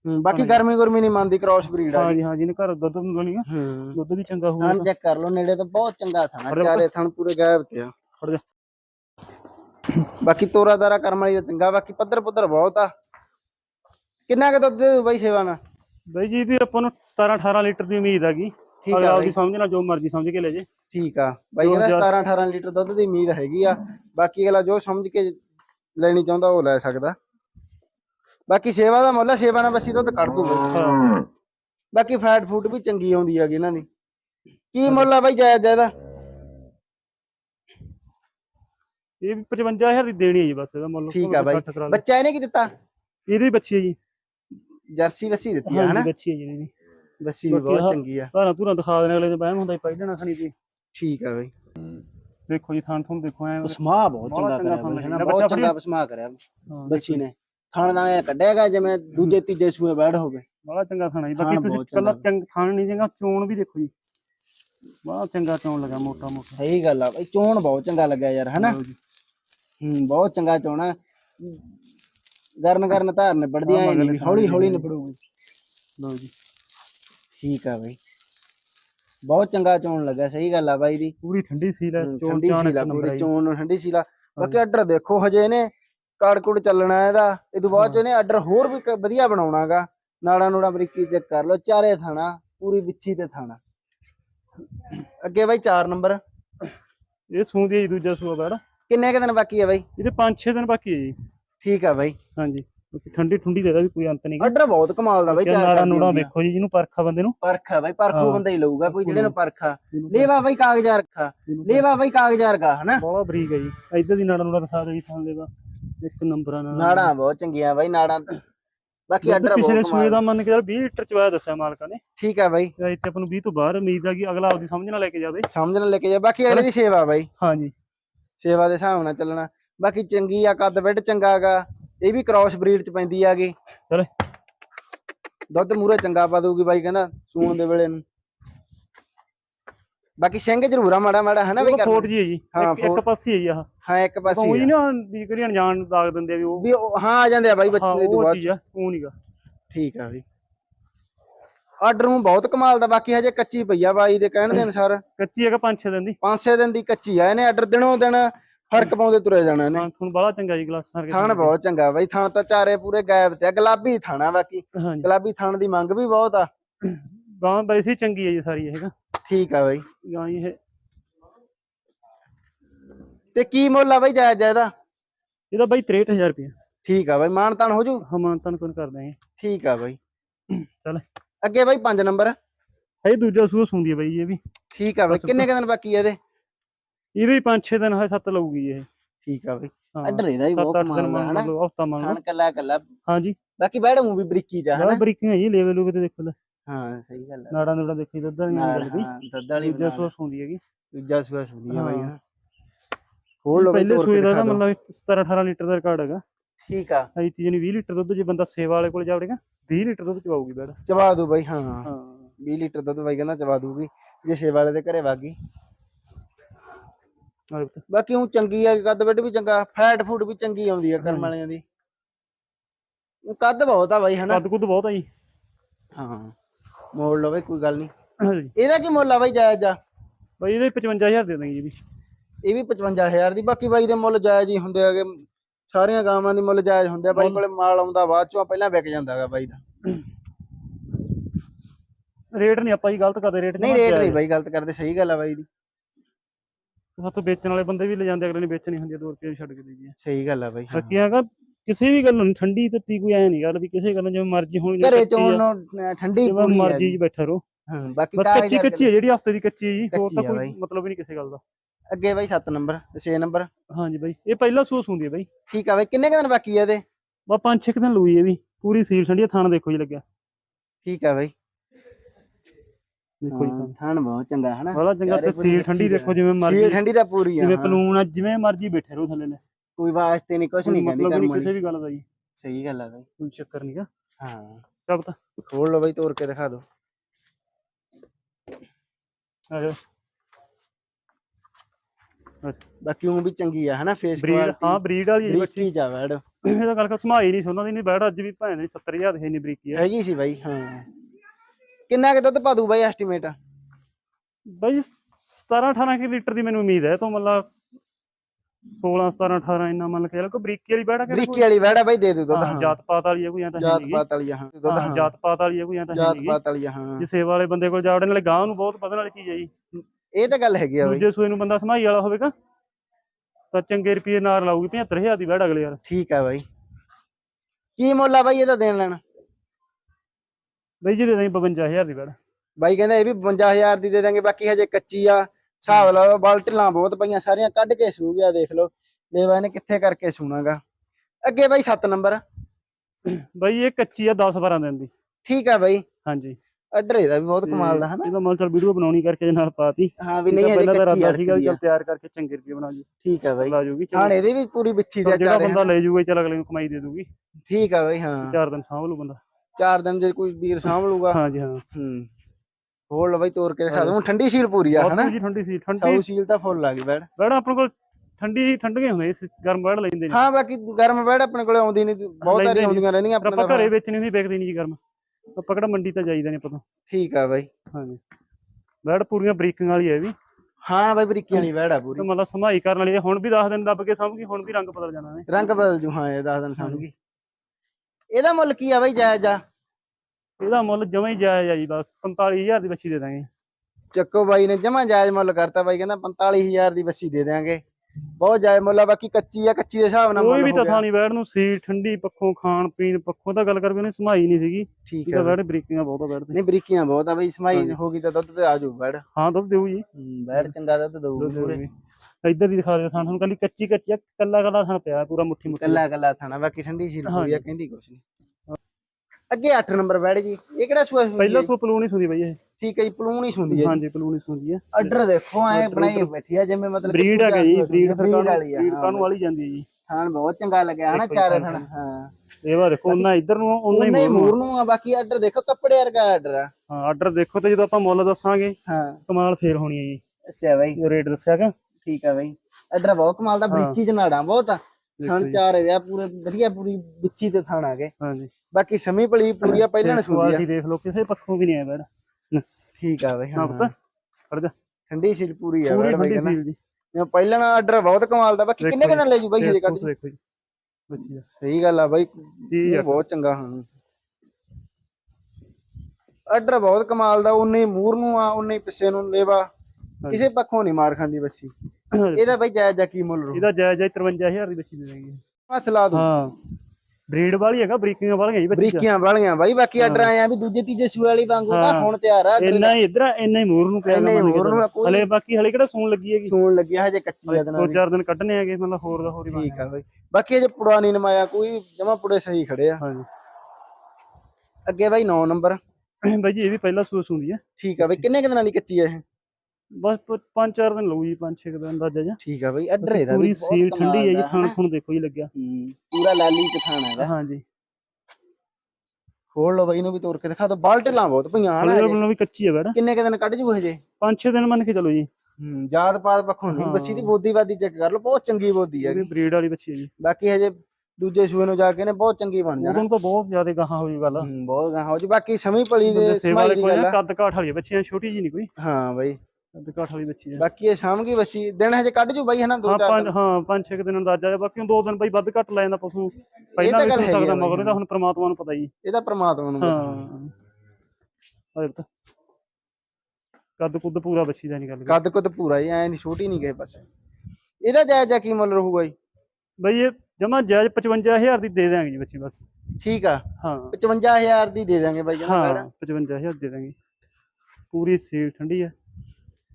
ਹੂੰ, ਬਾਕੀ ਗਰਮੀ ਗੁਰਮੀ ਨਹੀਂ ਮੰਨਦੀ ਕ੍ਰਾਸ ਬਰੀਡ ਆ ਹਾਂਜੀ ਹਾਂਜੀ ਨੇ ਘਰ ਦੁੱਧ ਮੰਗਣੀ ਆ। ਹੂੰ। ਦੁੱਧ ਵੀ ਚੰਗਾ ਥਣ ਹੋਊਗਾ ਚੈੱਕ ਕਰ ਲਓ ਨੇੜੇ ਤਾਂ ਬਹੁਤ ਚੰਗਾ ਥਾਣਾ ਚਾਰੇ ਥਣ ਪੂਰੇ ਗਾਇਬ ਤੇ ਆ। ਫੜ ਜਾ। ਬਾਕੀ ਤੋਰਾ ਦਾਰਾ ਕਰਮ ਵਾਲੀ ਦਾ ਚੰਗਾ ਬਾਕੀ ਪੱਧਰ ਪੁੱਧਰ ਬਹੁਤ ਆ। ਕਿੰਨਾ ਕੁ ਦੁੱਧ ਦੇ ਦੂ ਬਾਈ ਸੇਵਾ ਨਾਲ? ਬਾਈ ਜੀ ਦੀ ਆਪਾਂ ਨੂੰ 17 18 ਲੀਟਰ ਦੀ ਉਮੀਦ ਹੈਗੀ ਠੀਕ ਆ ਅਗਲਾ ਉਹਦੀ ਸਮਝ ਨਾਲ ਜੋ ਮਰਜ਼ੀ ਸਮਝ ਕੇ ਲੈ ਜੇ। ਠੀਕ ਆ। ਬਾਈ ਕਹਿੰਦਾ ਹਜ਼ਾਰ- 17 18 ਲੀਟਰ ਦੁੱਧ ਦੀ ਉਮੀਦ ਹੈਗੀ ਆ। ਬਾਕੀ ਅਗਲਾ ਜੋ ਸਮਝ ਕੇ ਲੈਣੀ ਚਾਹੁੰਦਾ ਉਹ ਲੈ ਸਕਦਾ। ਬਾਕੀ ਸੇਵਾ ਦਾ ਮੁੱਲ ਆ, ਸੇਵਾ ਨਾਲ ਬੱਸੀ ਦੁੱਧ ਕੱਢ ਦੂ ਬਾਈ ਹਾਂ। ਬਾਕੀ ਫੈਟ ਫੂਡ ਵੀ ਚੰਗੀ ਆਉਂਦੀ ਹੈਗੀ ਇਹਨਾਂ ਦੀ। ਕੀ ਮੁੱਲ ਆ ਬਾਈ ਜਾਇਜ਼ ਜਾਇਦਾ? ਇਹ ਵੀ 55000 ਦੀ ਦੇਣੀ ਹੈ ਜੀ ਬਸ ਇਹਦਾ ਮੁੱਲ ਠੀਕ ਆ ਬਾਈ। 60 ਕਰਾ ਲਓ। ਬੱਚਾ ਇਹਨੇ ਕੀ ਦਿੱਤਾ? ਇਹਦੀ ਬੱਚੀ ਹੈ ਜੀ। ਜਰਸੀ ਬੱਸੀ ਦਿੱਤੀ ਆ ਹਨਾ? ਬੱਚੀ ਹੈ ਜੀ ਇਹਦੀ ਬੱਸੀ ਬਹੁਤ ਚੰਗੀ ਆ। ਧਾਰਾਂ ਧੂਰਾਂ ਦਿਖਾ ਦੇਣ ਅਗਲੇ ਦੇ ਬਹਿਮ ਹੁੰਦਾ ਪਈ ਲੈਣਾ ਖਣੀ ਦੀ ਠੀਕ ਆ ਬਾਈ। ਦੇਖੋ ਜੀ ਥਾਂ ਤੁਹਾਨੂੰ ਦੇਖੋ ਐ ਉਸਮਾ ਬਹੁਤ ਚੰਗਾ ਕਰਿਆ ਬਾਈ ਹਨਾ। ਬਹੁਤ ਚੰਗਾ ਉਸਮਾ ਕਰਿਆ ਬੱਸੀ ਨੇ ਥਣ ਦਾ ਐਂ ਕੱਢਿਆਗਾ ਜਿਵੇਂ ਦੂਜੇ ਤੀਜੇ ਸੂਏ ਬੈਠ ਹੋਵੇ। ਬੜਾ ਚੰਗਾ ਖਾਣਾ ਜੀ ਥਾਣ ਬਾਕੀ ਤੁਸੀਂ ਕੱਲਾ ਚੰਗਾ। ਖਾਣ ਨਹੀਂ ਚੰਗਾ ਚੋਣ ਵੀ ਦੇਖੋ ਜੀ। ਬੜਾ ਚੰਗਾ ਚੋਣ ਲੱਗਾ ਮੋਟਾ ਮੋਟਾ। ਸਹੀ ਗੱਲ ਆ ਬਾਈ ਚੋਣ ਬਹੁਤ ਚੰਗਾ ਲੱਗਿਆ ਯਾਰ ਹਨਾ। ਹੂੰ ਬਹੁਤ ਚੰਗਾ ਚੋਣਾ ਗਰਨ ਗਰਨ ਧਾਰ ਨਿਬੜਦੀਆਂ ਹੌਲੀ ਹੌਲੀ ਨਿਬੜੂਗੀ। ਲਓ ਜੀ। ਠੀਕ ਆ ਬਾਈ। ਬਹੁਤ ਚੰਗਾ ਚੋਣ ਲੱਗਾ ਸਹੀ ਗੱਲ ਆ ਬਾਈ ਦੀ। ਪੂਰੀ ਠੰਡੀ ਸੀਲ ਹੈ ਚੋਣ ਠੰਡੀ ਚਾਣ ਇੱਕ ਸੀਲਾ ਨੰਬਰ ਪੂਰੀ। ਚੋਣ ਠੰਡੀ ਸੀਲਾ ਬਾਕੀ ਆਰਡਰ ਦੇਖੋ ਹਜੇ ਇਹਨੇ ਕਾੜਕੁੜ ਚੱਲਣਾ ਇਹਦਾ। ਇਹ ਤੋਂ ਬਾਅਦ ਚ ਇਹਨੇ ਆਰਡਰ ਹੋਰ ਵੀ ਕ- ਵਧੀਆ ਬਣਾਉਣਾਗਾ। ਨਾੜਾ ਨੂੜਾ ਬਰੀਕੀ ਚੈੱਕ ਕਰ ਲਓ ਚਾਰੇ ਥਾਣਾ ਪੂਰੀ ਵਿੱਚੀ ਤੇ ਥਾਣਾ। ਅੱਗੇ ਬਾਈ 4 ਨੰਬਰ। ਇਹ ਸੂੰਦੀ ਹੈ ਜੀ ਦੂਜਾ ਸੂਆ ਬੈੜ ਕਿੰਨੇ ਕ ਦਿਨ ਬਾਕੀ ਆ ਬਾਈ? ਇਹਦੇ 5-6 ਦਿਨ ਬਾਕੀ ਹੈ ਜੀ। ਠੀਕ ਆ ਬਾਈ। ਹਾਂਜੀ। ਠੰਡੀ ਠੰਡੀ ਦੇਦਾ ਵੀ ਕੋਈ ਅੰਤ ਨਹੀਂ ਆਰਡਰ ਬਹੁਤ ਕਮਾਲ ਦਾ ਬਾਈ ਤਿਆਰ ਨਾੜਾ। ਵੇਖੋ ਜੀ ਜਿਹਨੂੰ ਪਰਖਾ ਬੰਦੇ ਨੂੰ। ਪਰਖਾ ਬਾਈ ਪਰਖੂ ਹਾਂ। ਬੰਦਾ ਹੀ ਲਊਗਾ ਕੋਈ ਜਿਹੜੇ ਨੂੰ ਪਰਖਾ। ਲੇਵਾ ਬਾਈ ਕਾਗਜ਼ਾਂ ਰੱਖਾ। ਲੇਵਾ ਬਾਈ ਕਾਗਜ਼ਾਂ ਰਗਾ ਹਨਾ? ਬੜਾ ਬਰੀਕ ਹੈ ਜੀ। ਇੱਧਰ ਦੀ ਨਾੜਾ ਨੂੜਾ ਦਿਖਾ ਦੇ ਜੀ ਥਾਂ ਦੇਗਾ ਇੱਕ ਨੰਬਰਾਂ ਨਾਲ। ਨਾੜਾਂ ਬਹੁਤ ਚੰਗੀਆਂ ਬਾਈ ਨਾੜਾਂ ਬਾਕੀ ਆਰਡਰ ਪਿਛਲੇ ਬਹੁਤ ਸੂਏ ਦਾ ਮੰਨ ਕੇ ਚੱਲ 20 ਲੀਟਰ ਚਵਾਇਆ ਦੱਸਿਆ ਮਾਲਕਾਂ ਨੇ। ਠੀਕ ਆ ਬਾਈ। ਤੇ ਇੱਥੇ ਆਪਾਂ ਨੂੰ 20 ਤੋਂ ਬਾਹਰ ਉਮੀਦ ਆ ਕਿ ਅਗਲਾ ਆਪਦੀ ਸਮਝ ਨਾਲ ਲੈ ਕੇ ਜਾਵੇ। ਸਮਝ ਨਾਲ ਲੈ ਕੇ ਜਾ ਬਾਕੀ ਅਗਲੇ ਦੀ ਸੇਵਾ ਬਾਈ। ਹਾਂਜੀ। ਸੇਵਾ ਦੇ ਹਿਸਾਬ ਨਾਲ ਚੱਲਣਾ। ਬਾਕੀ ਚੰਗੀ ਆ ਕੱਦ ਵਿੱਡ ਚੰਗਾ ਗਾ। ਇਹ ਵੀ ਕ੍ਰਾਸ ਬਰੀਡ ਚ ਪੈਂਦੀ ਆਗੀ। ਚਲੇ। ਦੁੱਧ ਮੂਰੇ ਚੰਗਾ ਪਾ ਦੂਗੀ ਬਾਈ ਕਹਿੰਦਾ ਸੂਣ ਦੇ ਵੇਲੇ ਨੂੰ। ਬਾਕੀ ਸਿੰਘ ਜ਼ਰੂਰ ਆ ਮਾੜਾ ਮਾੜਾ ਹਨਾ ਬਈ ਉਹ ਫੋਟ ਕਰ ਜੀ ਹੈ ਜੀ। ਹਾਂ, ਇੱਕ-। ਪਾਸੇ ਹੈ ਜੀ ਆਹ। ਹਾਂ ਇੱਕ ਪਾਸੇ ਉਹੀ ਹੀ ਆ। ਨਾ ਵੀ ਕਰੀ ਅਣਜਾਣ ਦਾਗ ਦਿੰਦੇ ਆ ਵੀ ਉਹ। ਵੀ ਹਾਂ ਆ ਜਾਂਦੇ ਆ ਬਾਈ ਬੱਚੇ ਦੇ ਤੋਂ ਬਾਅਦ। ਆ ਉਹ ਨਹੀਂਗਾ ਠੀਕ ਆ ਬਈ। ਆਰਡਰ ਨੂੰ ਬਹੁਤ ਕਮਾਲ ਦਾ ਬਾਕੀ ਹਜੇ ਕੱਚੀ ਪਈ ਆ ਬਾਈ ਦੇ ਕਹਿਣ ਦੇ ਅਨੁਸਾਰ। ਕੱਚੀ ਹੈਗਾ 5-6 ਦਿਨ ਦੀ? 5-6 ਦਿਨ ਦੀ ਕੱਚੀ ਆ ਇਹਨੇ ਆਰਡਰ ਦਿਨੋਂ ਦਿਨ ਫ਼ਰਕ ਪਾਉਂਦੇ ਤੁਰੇ ਜਾਣਾ ਇਹਨੇ। ਹਾਂ ਤੁਹਾਨੂੰ ਬੜਾ ਚੰਗਾ ਜੀ ਗਲਾਸਾਂ ਕਰਕੇ ਥਣ ਬਹੁਤ ਚੰਗਾ ਬਾਈ ਥਣ ਤਾਂ ਚਾਰੇ ਪੂਰੇ ਗਾਇਬ ਤੇ ਆ ਗੁਲਾਬੀ ਥਾਣਾ ਬਾਕੀ। ਹਾਂਜੀ। ਗੁਲਾਬੀ ਥਣ ਦੀ ਮੰਗ ਵੀ ਬਹੁਤ ਆ। ਗਾਂ ਵੈਸੇ ਹੀ ਚੰਗੀ ਹੈ ਜੀ ਸਾਰੀ ਇਹ ਠੀਕ ਆ ਬਾਈ। ਗਾਂ ਹੀ ਇਹ। ਤੇ ਕੀ ਮੁੱਲ ਆ ਬਾਈ ਜਾਇਜ਼ ਜਾਇਦਾ ਇਹਦਾ ਬਾਈ 63000 ਰੁਪਏ ਠੀਕ ਆ ਬਾਈ ਮਾਨ ਤਾਨ ਹੋ ਜੂ? ਹਮਾਨ ਤਾਂ ਕੋਈ ਕਰ ਦਾਂਗੇ ਠੀਕ ਆ ਬਾਈ। ਚੱਲ। ਅੱਗੇ ਬਾਈ 5 ਨੰਬਰ। ਇਹ ਦੂਜਾ ਸੂਆ ਸੁੰਦੀ ਹੈ ਬਾਈ ਇਹ ਵੀ। ਠੀਕ ਆ ਬਾਈ ਬਸ ਕਿੰਨੇ ਕੁ ਦਿਨ ਬਾਕੀ ਆ ਇਹਦੇ? ਇਹਦੇ ਵੀ 5-6 ਦਿਨ ਹੈ ਸੱਤ ਲਊਗੀ ਇਹ। ਠੀਕ ਆ ਬਾਈ। ਹਾਂ ਆਰਡਰ ਇਹਦਾ ਵੀ ਬਹੁਤ 7-8 ਦਿਨ ਕਮਾਲ ਦਾ ਮੰਨ ਹਨਾ? ਹਫਤਾ ਮੰਨ ਲਓ ਕੱਲਾ ਕੱਲਾ। ਹਾਂਜੀ। ਬਾਕੀ ਬੈੜ ਮੂੰ ਵੀ ਬਰੀਕੀ ਜਾ ਹਨਾ? ਬਰੀਕੀਆਂ ਜੀ ਲੈਵਲ ਲੂਵੇ ਤੇ ਦੇਖੋ ਲੈ। ਹਾਂ ਸਹੀ ਗੱਲ ਆ। ਨਾੜਾਂ ਨੂੜਾਂ ਦੇਖੀ ਦੁੱਧ ਜਲਦੀ ਹਾਂ ਦੁੱਧ ਵਾਲੀ ਦੂਜਾ ਸੂਆ ਸੁੰਦੀ ਹੈਗੀ। ਦੂਜਾ ਆ ਬਾਈ ਹਾਂ। ਹਾਂ ਖੋਲ ਲਓ ਬਾਈ ਪਹਿਲੇ ਸੂਏ ਦਾ ਤਾਂ। ਮਤਲਬ 17-18 ਲੀਟਰ ਦਾ ਰਿਕਾਰਡ ਹੈਗਾ। ਠੀਕ ਆ। ਅਜੀ ਤੀਜੇ 20 ਲੀਟਰ ਦੁੱਧ ਜੇ ਬੰਦਾ ਸੇਵਾ ਵਾਲੇ ਕੋਲ ਜਾਵੜੇਗਾ 20 ਲੀਟਰ ਦੁੱਧ ਚਵਾਊਗੀ ਬੈੜ ਚਵਾ ਦੂ ਬਾਈ ਹਾਂ। ਹਾਂ। 20 ਲੀਟਰ ਦੁੱਧ ਬਾਈ ਕਹਿੰਦਾ ਚਵਾ ਦੂਗੀ ਜੇ ਸੇਵਾ ਵਾਲੇ ਦੇ ਘਰੇ ਵਾਗੀ। ਬਾਕੀ ਉਹ ਚੰਗੀ ਆ ਕੱਦ ਵੱਡ ਵੀ ਚੰਗਾ ਫੈਟ ਫੂਡ ਵੀ ਚੰਗੀ ਆਉਂਦੀ ਆ ਕਰਮ ਵਾਲਿਆਂ ਦੀ। ਉਹ ਕੱਦ ਬਹੁਤ ਆ ਬਾਈ ਹਨਾ? ਕੱਦ ਕੁੱਦ ਬਹੁਤ ਆ ਜੀ। ਹਾਂ ਮੋੜ ਲਓ ਬਾਈ ਕੋਈ ਗੱਲ ਨਹੀਂ ਇਹਦਾ ਕੀ ਮੁੱਲ ਆ ਬਾਈ ਜਾਇਜ਼ ਆ? ਬਾਈ ਇਹਦੇ 55000 ਦੇ ਦਾਂਗੇ ਜੀ ਇਹ ਵੀ 55000 ਦੀ ਬਾਕੀ ਬਾਈ ਦੇ ਮੁੱਲ ਜਾਇਜ਼ ਹੀ ਹੁੰਦੇ ਆਗੇ ਸਾਰੀਆਂ ਗਾਵਾਂ ਦੀ ਮੁੱਲ ਜਾਇਜ਼ ਹੁੰਦੇ ਆ। ਬਾਈ ਕੋਲੇ ਮਾਲ ਆਉਂਦਾ ਬਾਅਦ ਚੋਂ ਪਹਿਲਾਂ ਵਿਕ ਜਾਂਦਾ ਹੈਗਾ ਬਾਈ ਦਾ। ਰੇਟ ਨਹੀਂ ਆਪਾਂ ਜੀ ਗਲਤ ਕਰਦੇ ਰੇਟ ਨਹੀਂ ਰੇਟ ਨਹੀਂ ਬਾਈ ਗਲਤ ਕਰਦੇ ਸਹੀ ਗੱਲ ਆ ਬਾਈ ਦੀ। ਸਾਤੋਂ ਵੇਚਣ ਵਾਲੇ ਬੰਦੇ ਵੀ ਲੈ ਜਾਂਦੇ ਅਗਲੇ ਨੇ ਵੇਚਣੀ ਹੁੰਦੀ ਆ 2 ਰੁਪਏ ਛੱਡ ਕੇ ਦੇਈਏ। ਸਹੀ ਗੱਲ ਆ ਬਾਈ ਹਾਂ। ਬਾਕੀ ਹੈਗਾ ਕਿਸੇ ਵੀ ਗੱਲ ਨੂੰ ਠੰਡੀ ਤੱਤੀ ਕੋਈ ਐ ਨਹੀਂ ਗੱਲ ਵੀ ਕਿਸੇ ਗੱਲ ਨੂੰ ਜਿਵੇਂ ਮਰਜ਼ੀ ਹੋਣ ਜੇ ਘਰੇ ਚੋਣ ਨੂੰ ਅਹ, ਠੰਡੀ ਜਿਵੇਂ ਪੂਰੀ ਆ ਮਰਜ਼ੀ ਜੀ। ਜੀ ਬੈਠਾ ਰਹੋ। ਹਾਂ ਬਾਕੀ ਬਸ ਕੱਚੀ ਕੱਚੀ ਹੈ ਜਿਹੜੀ ਹਫ਼ਤੇ ਦੀ ਕੱਚੀ ਹੈ ਜੀ ਹੋਰ ਕੱਚੀ ਤਾਂ ਆ ਕੋਈ ਬਾਈ। ਮਤਲਬ ਹੀ ਨਹੀਂ ਕਿਸੇ ਗੱਲ ਦਾ। ਅੱਗੇ ਬਾਈ 7 ਨੰਬਰ 6 ਨੰਬਰ। ਹਾਂਜੀ ਬਾਈ ਇਹ ਪਹਿਲਾ ਸੂਸ ਹੁੰਦੀ ਹੈ ਬਾਈ। ਠੀਕ ਆ ਬਾਈ ਕਿੰਨੇ ਕੁ ਦਿਨ ਬਾਕੀ ਆ ਇਹਦੇ? ਬਾ ਪੰਜ ਛੇ ਕੁ ਦਿਨ ਲੂਈ ਇਹ ਵੀ ਪੂਰੀ ਸੀਲ ਠੰਡੀ ਆ, ਥਾਣ ਦੇਖੋ ਜੀ ਲੱਗਿਆ। ਠੀਕ ਆ ਬਾਈ। ਦੇਖੋ ਜੀ ਹਾਂ, ਥਾਣ। ਥਣ ਬਹੁਤ ਚੰਗਾ ਹਨਾ ਬੜਾ ਚੰਗਾ ਚਾਰੇ ਤੇ ਪੂਰੀ ਸੀਲ ਠੰਡੀ ਰੱਖੀ ਦੇਖੋ ਜਿਵੇਂ ਸੀਲ ਮਰਜ਼ੀ ਠੰਡੀ ਦਾ ਪੂਰੀ ਆ ਜਿਵੇਂ ਹਾਂ। ਪਲੂਣ ਆ ਜਿਵੇਂ ਮਰਜ਼ੀ ਬੈਠੇ ਰਹੋ ਥੱਲੇ ਲੈ। ਕੋਈ ਵਾਸਤੇ ਨਹੀਂ ਕੁਛ ਕੋਈ ਨਹੀਂ ਕਹਿੰਦੀ ਮਤਲਬ ਕਰਮ ਨਹੀਂ ਵਾਲੀ ਕਿਸੇ ਵੀ ਗੱਲ ਦਾ ਜੀ। ਸਹੀ ਗੱਲ ਆ ਬਾਈ। ਕੋਈ ਚੱਕਰ ਨਹੀਂਗਾ ਹਾਂ। ਚੱਲ ਤਾਂ। ਖੋਲ ਲਓ ਬਾਈ ਤੋੜ ਕੇ ਦਿਖਾ ਦਿਓ। ਆ ਜਾ। ਬਾਕੀ ਉਹ ਵੀ ਚੰਗੀ ਆ ਹਨਾ ਫੇਸ ਬਰੀਡ ਹਾਂ ਬਰੀਡ ਵਾਲੀ ਹੈ ਜੀ ਬਰੀਕੀ ਜਾ ਵੈੜ। ਇਹਦਾ ਗੱਲ ਕਰ ਸਮਾਈ ਨਹੀਂ ਸੋਨਾ ਦੀ ਨਹੀਂ ਬੈਠ ਅੱਜ ਵੀ ਭੈਣ ਦੀ 70000 ਦੀ ਨਹੀਂ ਬਰੀਕੀ ਹੈ ਹੈਗੀ ਸੀ ਬਾਈ ਹਾਂ। ਕਿੰਨਾ ਕੁ ਦੁੱਧ ਪਾ ਦੂ ਬਾਈ ਐਸਟੀਮੇਟ ਬਾਈ 17 18 ਕਿ ਲੀਟਰ ਦੀ ਮੈਨੂੰ ਉਮੀਦ ਹੈ ਤੋਂ ਮਤਲਬ 16 17 18 ਇੰਨਾ ਮੰਨ ਕੇ ਕੋਈ ਬਰੀਕੀ ਵਾਲੀ ਬੈਠਾ ਬਰੀਕੀ ਵਾਲੀ ਵੈੜ ਬਾਈ ਦੇ ਦੂ ਦੁੱਧ ਹਾਂ ਜਾਤ ਪਾਤ ਵਾਲੀ ਹੈ ਕੋਈ ਐ ਤਾਂ ਜਾਤ ਪਾਤ ਵਾਲੀ ਹਾਂ। ਦੁੱਧ ਹਾਂ ਜਾਤ ਪਾਤ ਵਾਲੀ ਹੈ ਕੋਈ ਐ ਤਾਂ ਜਾਤ ਪਾਤ ਵਾਲੀ ਹਾਂ। ਜੇ ਸੇਵਾ ਵਾਲੇ ਬੰਦੇ ਕੋਲ ਜਾਵੜੇ ਨਾਲੇ ਗਾਂ ਨੂੰ ਬਹੁਤ ਵਧਣ ਵਾਲੀ ਚੀਜ਼ ਹੈ ਜੀ। ਇਹ ਤਾਂ ਗੱਲ ਹੈਗੀ ਆ ਬਾਈ। ਦੂਜੇ ਸੂਏ ਨੂੰ ਬੰਦਾ ਸਮਾਈ ਵਾਲਾ ਹੋਵੇਗਾ ਤਾਂ ਚੰਗੇ ਰੁਪਏ ਨਾਲ ਲਾਊਗੀ 75000 ਦੀ ਬੈੜ ਅਗਲੇ ਯਾਰ ਠੀਕ ਆ ਬਾਈ। ਕੀ ਮੁੱਲ ਆ ਬਾਈ ਇਹਦਾ ਦੇਣ ਲੈਣਾ? ਬਈ ਜੀ ਦੇ ਦਾਂਗੇ 52000 ਦੀ ਬੈੜ ਬਾਈ ਕਹਿੰਦਾ ਇਹ ਵੀ 52000 ਦੀ ਦੇ ਦਾਂਗੇ ਬਾਕੀ ਹਜੇ ਕੱਚੀ ਆ ਹਿਸਾਬ ਲਾ ਲਓ ਬਾਲਟੀਆਂ ਬਹੁਤ ਪਈਆਂ ਸਾਰੀਆਂ ਕੱਢ ਕੇ ਸੂ ਗਿਆ ਦੇਖ ਲਓ ਲੇਵਾ ਇਹਨੇ ਕਿੱਥੇ ਕਰਕੇ ਸੂਣਾਗਾ। ਅੱਗੇ ਬਾਈ 7 ਨੰਬਰ। ਬਈ ਇਹ ਕੱਚੀ ਆ 10 12 ਦਿਨ ਦੀ। ਠੀਕ ਆ ਬਾਈ। ਹਾਂਜੀ। ਆਰਡਰ ਇਹਦਾ ਵੀ ਬਹੁਤ ਕਮਾਲ ਦਾ ਹਨਾ? ਇਹਦਾ ਮਨ ਚਲ ਵੀਡੀਓ ਬਣਾਉਣੀ ਕਰਕੇ ਨਾਲ ਪਾਤੀ। ਹਾਂ ਵੀ ਨਹੀਂ ਹਜੇ ਪਹਿਲਾਂ ਤਾਂ ਕੱਚੀ ਇਰਾਦਾ ਸੀਗਾ ਵੀ ਚੱਲ ਤਿਆਰ ਕਰਕੇ ਚੰਗੇ ਰੁਪਏ ਬਣਾ ਜੀ ਠੀਕ ਆ ਬਾਈ। ਲਾ ਜੂਗੀ ਹਾਂ ਇਹਦੀ ਵੀ ਪੂਰੀ ਬਿੱਥੀ ਦਾ ਜਿਹੜਾ ਚਾਰ ਬੰਦਾ ਲੈ ਜੂਗਾ ਚੱਲ ਅਗਲੇ ਨੂੰ ਕਮਾਈ ਦੇ ਦੂਗੀ। ਠੀਕ ਆ ਬਾਈ ਹਾਂ। ਚਾਰ ਦਿਨ ਸਾਂਭ ਲੂ ਬੰਦਾ। ਚਾਰ ਦਿਨ ਜੇ ਕੋਈ ਵੀਰ ਸਾਂਭ ਲੂਗਾ। ਹਾਂਜੀ ਹਾਂ। ਹੂੰ। ਹੋਰ ਲਓ ਬਾਈ ਤੋੜ ਕੇ ਦਿਖਾ ਦੂੰ। ਠੰਡੀ ਸੀਲ ਪੂਰੀ ਆ ਹਨਾ? ਬਹੁਤ ਜੀ ਠੰਡੀ ਸੀ ਠੰਡੀ ਸਾਊ ਸੀਲ ਤਾਂ ਫੁੱਲ ਆ ਗਈ ਬੈੜ ਬੈੜ ਆਪਣੇ ਕੋਲ। ਠੰਡੀ ਠੰਡੀਆਂ ਹੁੰਦੀਆਂ ਇਸ ਗਰਮ ਬੈੜ ਲੈਂਦੇ ਨੇ ਹਾਂ ਬਾਕੀ ਗਰਮ ਬੈੜ ਆਪਣੇ ਕੋਲੇ ਆਉਂਦੀ ਨਹੀਂ ਬਹੁਤ ਸਾਰੀ। ਆਉਂਦੀਆਂ ਰਹਿੰਦੀਆਂ ਆਪਣੇ ਆਪਾਂ ਘਰੇ ਵੇਚਣੀ ਨਹੀਂ ਵੇਚਦੀ ਨਹੀਂ ਜੀ ਗਰਮ। ਆਪਾਂ ਕਿਹੜਾ ਮੰਡੀ ਤਾਂ ਜਾਈਦਾ ਨਹੀਂ ਪਤਾ ਠੀਕ ਆ ਬਾਈ। ਹਾਂਜੀ। ਬੈੜ ਪੂਰੀਆਂ ਬਰੀਕਿੰਗ ਵਾਲੀ ਹੈ ਇਹ ਵੀ। ਹਾਂ ਬਾਈ ਬਰੀਕੀ ਵਾਲੀ ਬੈੜ ਆ ਤੇ ਪੂਰੀ ਮਤਲਬ ਸਮਾਈ ਕਰਨ ਵਾਲੀ ਹੈ ਹੁਣ ਵੀ 10 ਦਿਨ ਦੱਬ ਕੇ ਸਮਝ ਗਈ ਹੁਣ ਵੀ ਰੰਗ ਬਦਲ ਜਾਣਾ ਨੇ ਰੰਗ ਬਦਲ ਜੂ ਹਾਂ ਇਹ ਦੱਸ ਦਿਨ ਸਮਝ ਗਈ। ਇਹਦਾ ਮੁੱਲ ਕੀ ਆ ਬਾਈ ਜਾਇਜ਼ ਆ? ਇਹਦਾ ਮੁੱਲ ਜਮਾਂ ਹੀ ਜਾਇਜ਼ ਆ ਜੀ ਬਸ 45000 ਦੀ ਬੱਚੀ ਦੇ ਦਾਂਗੇ ਚੱਕੋ ਬਾਈ ਨੇ ਜਮਾ ਜਾਇਜ਼ ਮੁੱਲ ਕਰਤਾ ਬਾਈ ਕਹਿੰਦਾ 45000 ਦੀ ਬੱਸੀ ਦੇ ਦਿਆਂਗੇ। ਬਹੁਤ ਜਾਇਜ਼ ਮੁੱਲ ਆ ਬਾਕੀ ਕੱਚੀ ਆ ਕੱਚੀ ਦੇ ਹਿਸਾਬ ਨਾਲ ਕੋਈ ਵੀ ਹੋ ਤਾਂ ਗਿਆ। ਥਾਣੀ ਬੈੜ ਨੂੰ ਸੀ ਠੰਡੀ ਪੱਖੋਂ ਖਾਣ ਪੀਣ ਪੱਖੋਂ ਤਾਂ ਗੱਲ ਕਰਕੇ ਉਹਨੇ ਸਮਾਈ ਨਹੀਂ ਸੀਗੀ। ਠੀਕ ਆ। ਬੈੜ ਬਰੀਕੀਆਂ ਬਹੁਤ ਆ ਤੇ। ਨਹੀਂ ਬਰੀਕੀਆਂ ਬਹੁਤ ਆ ਬਾਈ ਸਮਾਈ। ਹੋ ਗਈ ਤਾਂ ਦੁੱਧ ਤੇ ਆ ਜਾਊ ਬੈੜ ਹਾਂ ਦੁੱਧ ਦਿਓ ਜੀ। ਬੈੜ ਚੰਗਾ ਦੁੱਧ ਦਊ। ਇੱਧਰ ਦੀ ਦਿਖਾ ਦਿਓ ਸਾਨੂੰ ਸਾਨੂੰ ਕੱਲੀ ਕੱਚੀ ਕੱਚੀ ਕੱਲਾ ਕੱਲਾ ਥਣ ਪਿਆ ਪੂਰਾ ਮੁੱਠੀ ਮੁੱਠੀ। ਕੱਲਾ ਕੱਲਾ ਥਾਣਾ ਬਾਕੀ ਠੰਡੀ ਸੀਲ ਪੂਰੀ ਆ ਹਾਂਜੀ। ਕਹਿੰਦੀ ਕੁਛ ਨਹੀਂ ਅੱਗੇ 8 ਨੰਬਰ ਬੈੜ ਜੀ ਇਹ ਕਿਹੜਾ ਸੂਆ ਸੁੰਦੀ ਪਹਿਲਾਂ ਹੈ? ਸੋ ਪਲੂਣ ਹੀ ਸੁਣਦੀ ਬਈ ਇਹ। ਠੀਕ ਹੈ ਜੀ ਪਲੂਣ ਹੀ ਸੁੰਦੀ ਹੈ ਹਾਂਜੀ ਪਲੂਣ ਹੀ ਸੁਣਦੀ ਹੈ। ਆਰਡਰ ਦੇਖੋ ਐ ਬਣਾਈ ਬੈਠੀ ਆ ਜਿਵੇਂ ਮਤਲਬ ਬਰੀਡ ਹੈਗਾ ਜੀ ਬਰੀਡ ਬਰੀਡ ਵਾਲੀ ਆ ਬਰੀਡ ਹਾਂ। ਕਾਨੂੰ ਵਾਲੀ ਜਾਂਦੀ ਹੈ ਜੀ। ਥਾਣ ਬਹੁਤ ਚੰਗਾ ਲੱਗਿਆ ਹਨਾ ਚਾਰੇ ਥਾਣ ਥਾਣ ਹਾਂ। ਇਹ ਵਾ ਦੇਖੋ ਉਹਨਾਂ ਇੱਧਰ ਨੂੰ ਉਹਨਾਂ ਹੀ ਮੂਰ ਨੂੰ ਆ ਬਾਕੀ ਆਰਡਰ ਦੇਖੋ ਕੱਪੜੇ ਵਰਗਾ ਆਰਡਰ ਆ। ਹਾਂ ਆਰਡਰ ਦੇਖੋ ਤੇ ਜਦੋਂ ਆਪਾਂ ਮੁੱਲ ਦੱਸਾਂਗੇ ਹਾਂ। ਕਮਾਲ ਫੇਰ ਹੋਣੀ ਹੈ ਜੀ। ਅੱਛਾ ਬਾਈ। ਰੇਟ ਦੱਸਿਆਗਾ ਠੀਕ ਆ ਬਾਈ। ਆਰਡਰ ਬਹੁਤ ਕਮਾਲ ਦਾ ਬਰੀਕੀ ਚ ਨਾੜਾਂ ਬਹੁਤ ਆ। ਥਣ। ਚਾਰ ਰਿਹਾ ਪੂਰੇ ਵਧੀਆ ਪੂਰੀ ਬਿੱਥੀ ਤੇ ਥਣ ਆ ਗਏ ਹਾਂਜੀ। ਬਾਕੀ ਸਮੀ ਪਲੀ ਪੂਰੀ ਆ ਪਹਿਲਾਂ ਨੇ ਸੁਣੀ ਆ। ਦੇਖ ਲਓ ਕਿਸੇ ਪੱਖੋਂ ਵੀ ਨਹੀਂ ਆਇਆ ਬੈੜ ਠੀਕ ਆ ਬਾਈ ਹਾਂ ਪਤਾ ਫੜ ਜਾ। ਠੰਡੀ ਸੀਲ ਪੂਰੀ ਆ ਪੂਰੀ ਬਾਈ ਜਿਵੇਂ ਪਹਿਲਾਂ ਨਾ ਆਰਡਰ ਬਹੁਤ ਕਮਾਲ ਦਾ ਬਾਕੀ ਕਿੰਨੇ ਕਿੰਨੇ ਲੈ ਜੂ ਬਾਈ ਹਜੇ ਕੱਢ ਦੇਖੋ ਜੀ। ਸਹੀ ਗੱਲ ਆ ਬਾਈ ਬਹੁਤ ਚੰਗਾ ਹਾਂ। ਆਰਡਰ ਬਹੁਤ ਕਮਾਲ ਦਾ ਉਨੇ ਮੂਰ ਨੂੰ ਆ ਉਨੇ ਪਿੱਛੇ ਨੂੰ ਲੇਵਾ। ਕਿਸੇ ਪੱਖੋਂ ਨਹੀਂ ਮਾਰ ਖਾਂਦੀ ਬੱਸੀ ਇਹਦਾ ਬਾਈ ਜਾਇਜ਼ ਜਾ ਕੀ ਮੁੱਲ ਰੂ। ਇਹਦਾ ਜਾਇਜ਼ ਜਾਇਜ਼ 53000 ਦੀ ਬੱਚੀ ਦੇ ਦੇਣਗੇ ਹੱਥ ਲਾ ਦੂ। ਹਾਂ। ਬਰੀਡ ਵਾਲੀ ਹੈਗਾ ਬਰੀਕਿੰਗ ਵਾਲੀਆਂ ਜੀ ਬੱਚੀ ਬਰੀਕੀਆਂ ਵਾਲੀਆਂ। ਬਾਈ ਬਾਕੀ ਆਰਡਰ ਆਏ ਆ ਵੀ ਦੂਜੇ ਤੀਜੇ ਸੂਏ ਵਾਲੀ ਵਾਂਗੂ ਤਾਂ ਹਾਂ। ਹੁਣ ਤਿਆਰ ਆ। ਇੰਨਾ ਹੀ ਇਧਰ ਇੰਨਾ ਹੀ ਮੂਰ ਨੂੰ ਪਿਆ ਹੀ ਮੰਨ ਕੇ ਆ, ਹਲੇ ਬਾਕੀ ਹਲੇ ਕਿਹੜਾ ਸੂਣ ਲੱਗੀ ਹੈਗੀ? ਸੂਣ ਲੱਗਿਆ ਹਜੇ ਕੱਚੀ ਆ ਦੋ ਚਾਰ ਦਿਨ ਕੱਢਨੇ ਹੈਗੇ ਮਤਲਬ ਹੋਰ ਦਾ ਹੋਰ ਹੀ ਠੀਕ ਆ ਬਾਈ। ਬਾਕੀ ਅਜੇ ਪੁੜਾ ਨਹੀਂ ਨਮਾਇਆ ਕੋਈ ਜਮਾ ਪੁੜੇ ਸਹੀ ਖੜੇ ਆ। ਹਾਂਜੀ। ਅੱਗੇ ਬਾਈ 9 ਨੰਬਰ। ਬਾਈ ਜੀ ਇਹ ਵੀ ਪਹਿਲਾ ਸੂਸ ਹੁੰਦੀ ਹੈ। ਠੀਕ ਆ ਬਾਈ ਕਿੰਨੇ ਕੁ ਦਿਨਾਂ ਦੀ ਕੱਚੀ ਆ ਇਹ? ਬਸ ਪ- ਪੰਜ ਚਾਰ ਦਿਨ ਲਊ ਜੀ ਪੰਜ ਛੇ ਕੁ ਦਿਨ ਦਾ ਅੰਦਾਜ਼ਾ ਠੀਕ ਆ ਬਾਈ ਆਰਡਰ ਇਹਦਾ ਵੀ ਪੂਰੀ ਬਹੁਤ ਸੀਲ ਕਮਾਲ ਠੰਡੀ ਹੈ ਜੀ ਦਾ, ਥਣ ਹਨਾ? ਥਣ ਦੇਖੋ ਜੀ ਲੱਗਿਆ। ਹੂੰ, ਪੂਰਾ ਲਾਲੀ ਚ ਖਾਣਾ ਹੈਗਾ। ਹਾਂਜੀ। ਖੋਲ ਲਓ ਬਾਈ ਇਹਨੂੰ ਵੀ ਤੋੜ ਕੇ ਦਿਖਾ ਦੋ ਬਾਲਟਲਾਂ ਬਹੁਤ ਪਈਆਂ ਹਨਾ ਹਲੇ ਹਜੇ। ਵੀ ਕੱਚੀ ਹੈ ਬੈੜ ਕਿੰਨੇ ਕੁ ਦਿਨ ਕੱਢ ਜੂ ਹਜੇ? ਪੰਜ ਛੇ ਦਿਨ ਮੰਨ ਕੇ ਚਲੋ ਜੀ। ਹੂੰ ਜਾਤ ਪਾਤ ਪੱਖੋਂ ਨਹੀਂ ਹਾਂ। ਬੱਸੀ ਦੀ ਬੋਦੀਵਾਦੀ ਚੈੱਕ ਕਰ ਲਓ ਬਹੁਤ ਚੰਗੀ ਬੋਦੀ ਇਹ ਹੈਗੀ। ਵੀ ਬਰੀਡ ਵਾਲੀ ਬੱਚੀ ਹੈ ਜੀ। ਬਾਕੀ ਹਜੇ ਦੂਜੇ ਸੂਏ ਨੂੰ ਜਾ ਕੇ ਨੇ ਬਹੁਤ ਚੰਗੀ ਬਣ ਜਾਣਾ। ਉਦੋਂ ਤਾਂ ਬਹੁਤ ਜ਼ਿਆਦਾ ਗਾਹਾਂ ਹੋਈ ਗੱਲ। ਹੂੰ, ਬਹੁਤ ਗਾਹਾਂ ਹੋ ਜੀ। ਬਾਕੀ ਸਮੀ ਪਲੀ ਦੇ ਬੰਦੇ ਸੇਵਾ ਸਮਾਈ ਵਾਲੇ ਦੀ ਕੋਲ ਗੱਲ ਨਾ ਆ। ਕੱਦ ਕਾਠ ਵਾਲੀ ਹੈ, ਬੱਚੀਆਂ ਛੋਟੀ ਜੀ ਨਹੀਂ ਕੋਈ। ਹਾਂ ਬਾਈ। ਕਾਠ ਵਾਲੀ ਬੱਚੀ ਹੈ ਬਾਕੀ ਇਹ ਸ਼ਾਮ ਕੀ ਬੱਸੀ ਦਿਨ ਹਜੇ ਕੱਢ ਜੂ ਬਾਈ ਹਨਾ ਦੋ ਹਾਂ ਚਾਰ ਪੰਜ ਦਿਨ? ਹਾਂ ਪੰਜ ਛੇ ਕੁ ਦਿਨ ਅੰਦਾਜ਼ਾ ਹੈ ਬਾਕੀ ਉਹ ਦੋ ਦਿਨ ਬਈ ਵੱਧ ਘੱਟ ਲੈ ਜਾਂਦਾ ਪਸ਼ੂ। ਪਹਿਲਾਂ ਤਾਂ ਵੀ ਗੱਲ ਹੋ ਹੈਗੀ ਆ ਸਕਦਾ ਬਾਈ, ਮਗਰ ਇਹਦਾ ਹੁਣ ਪ੍ਰਮਾਤਮਾ ਨੂੰ ਪਤਾ ਜੀ ਇਹਦਾ ਪ੍ਰਮਾਤਮਾ ਨੂੰ ਪਤਾ। ਹਾਂ। ਅਰੇ ਤਾਂ। ਕੱਦ ਕੁੱਦ ਪੂਰਾ ਬੱਚੀ ਦਾ ਨਹੀਂ ਗੱਲ ਕੱਦ ਕੁੱਦ ਪੂਰਾ ਹੀ ਐ ਨਹੀਂ ਛੋਟੀ ਨਹੀਂ ਕਿਸੇ ਪਾਸੇ। ਇਹਦਾ ਜਾਇਜ਼ ਕੀ ਮੁੱਲ ਰਹੂਗਾ ਜੀ ਬਈ ਇਹ ਜਮਾ ਜਾਇਜ਼ 55000 ਦੀ ਦੇ ਦਿਆਂਗੇ ਜੀ ਬੱਚੀ ਬਸ। ਠੀਕ ਆ। ਹਾਂ। 55000 ਦੀ ਦੇ ਦਾਂਗੇ ਬਾਈ ਹਾਂ 55000 ਦੇ ਦਾਂਗੇ ਪੂਰੀ ਸੀਲ ਠੰਡੀ ਹੈ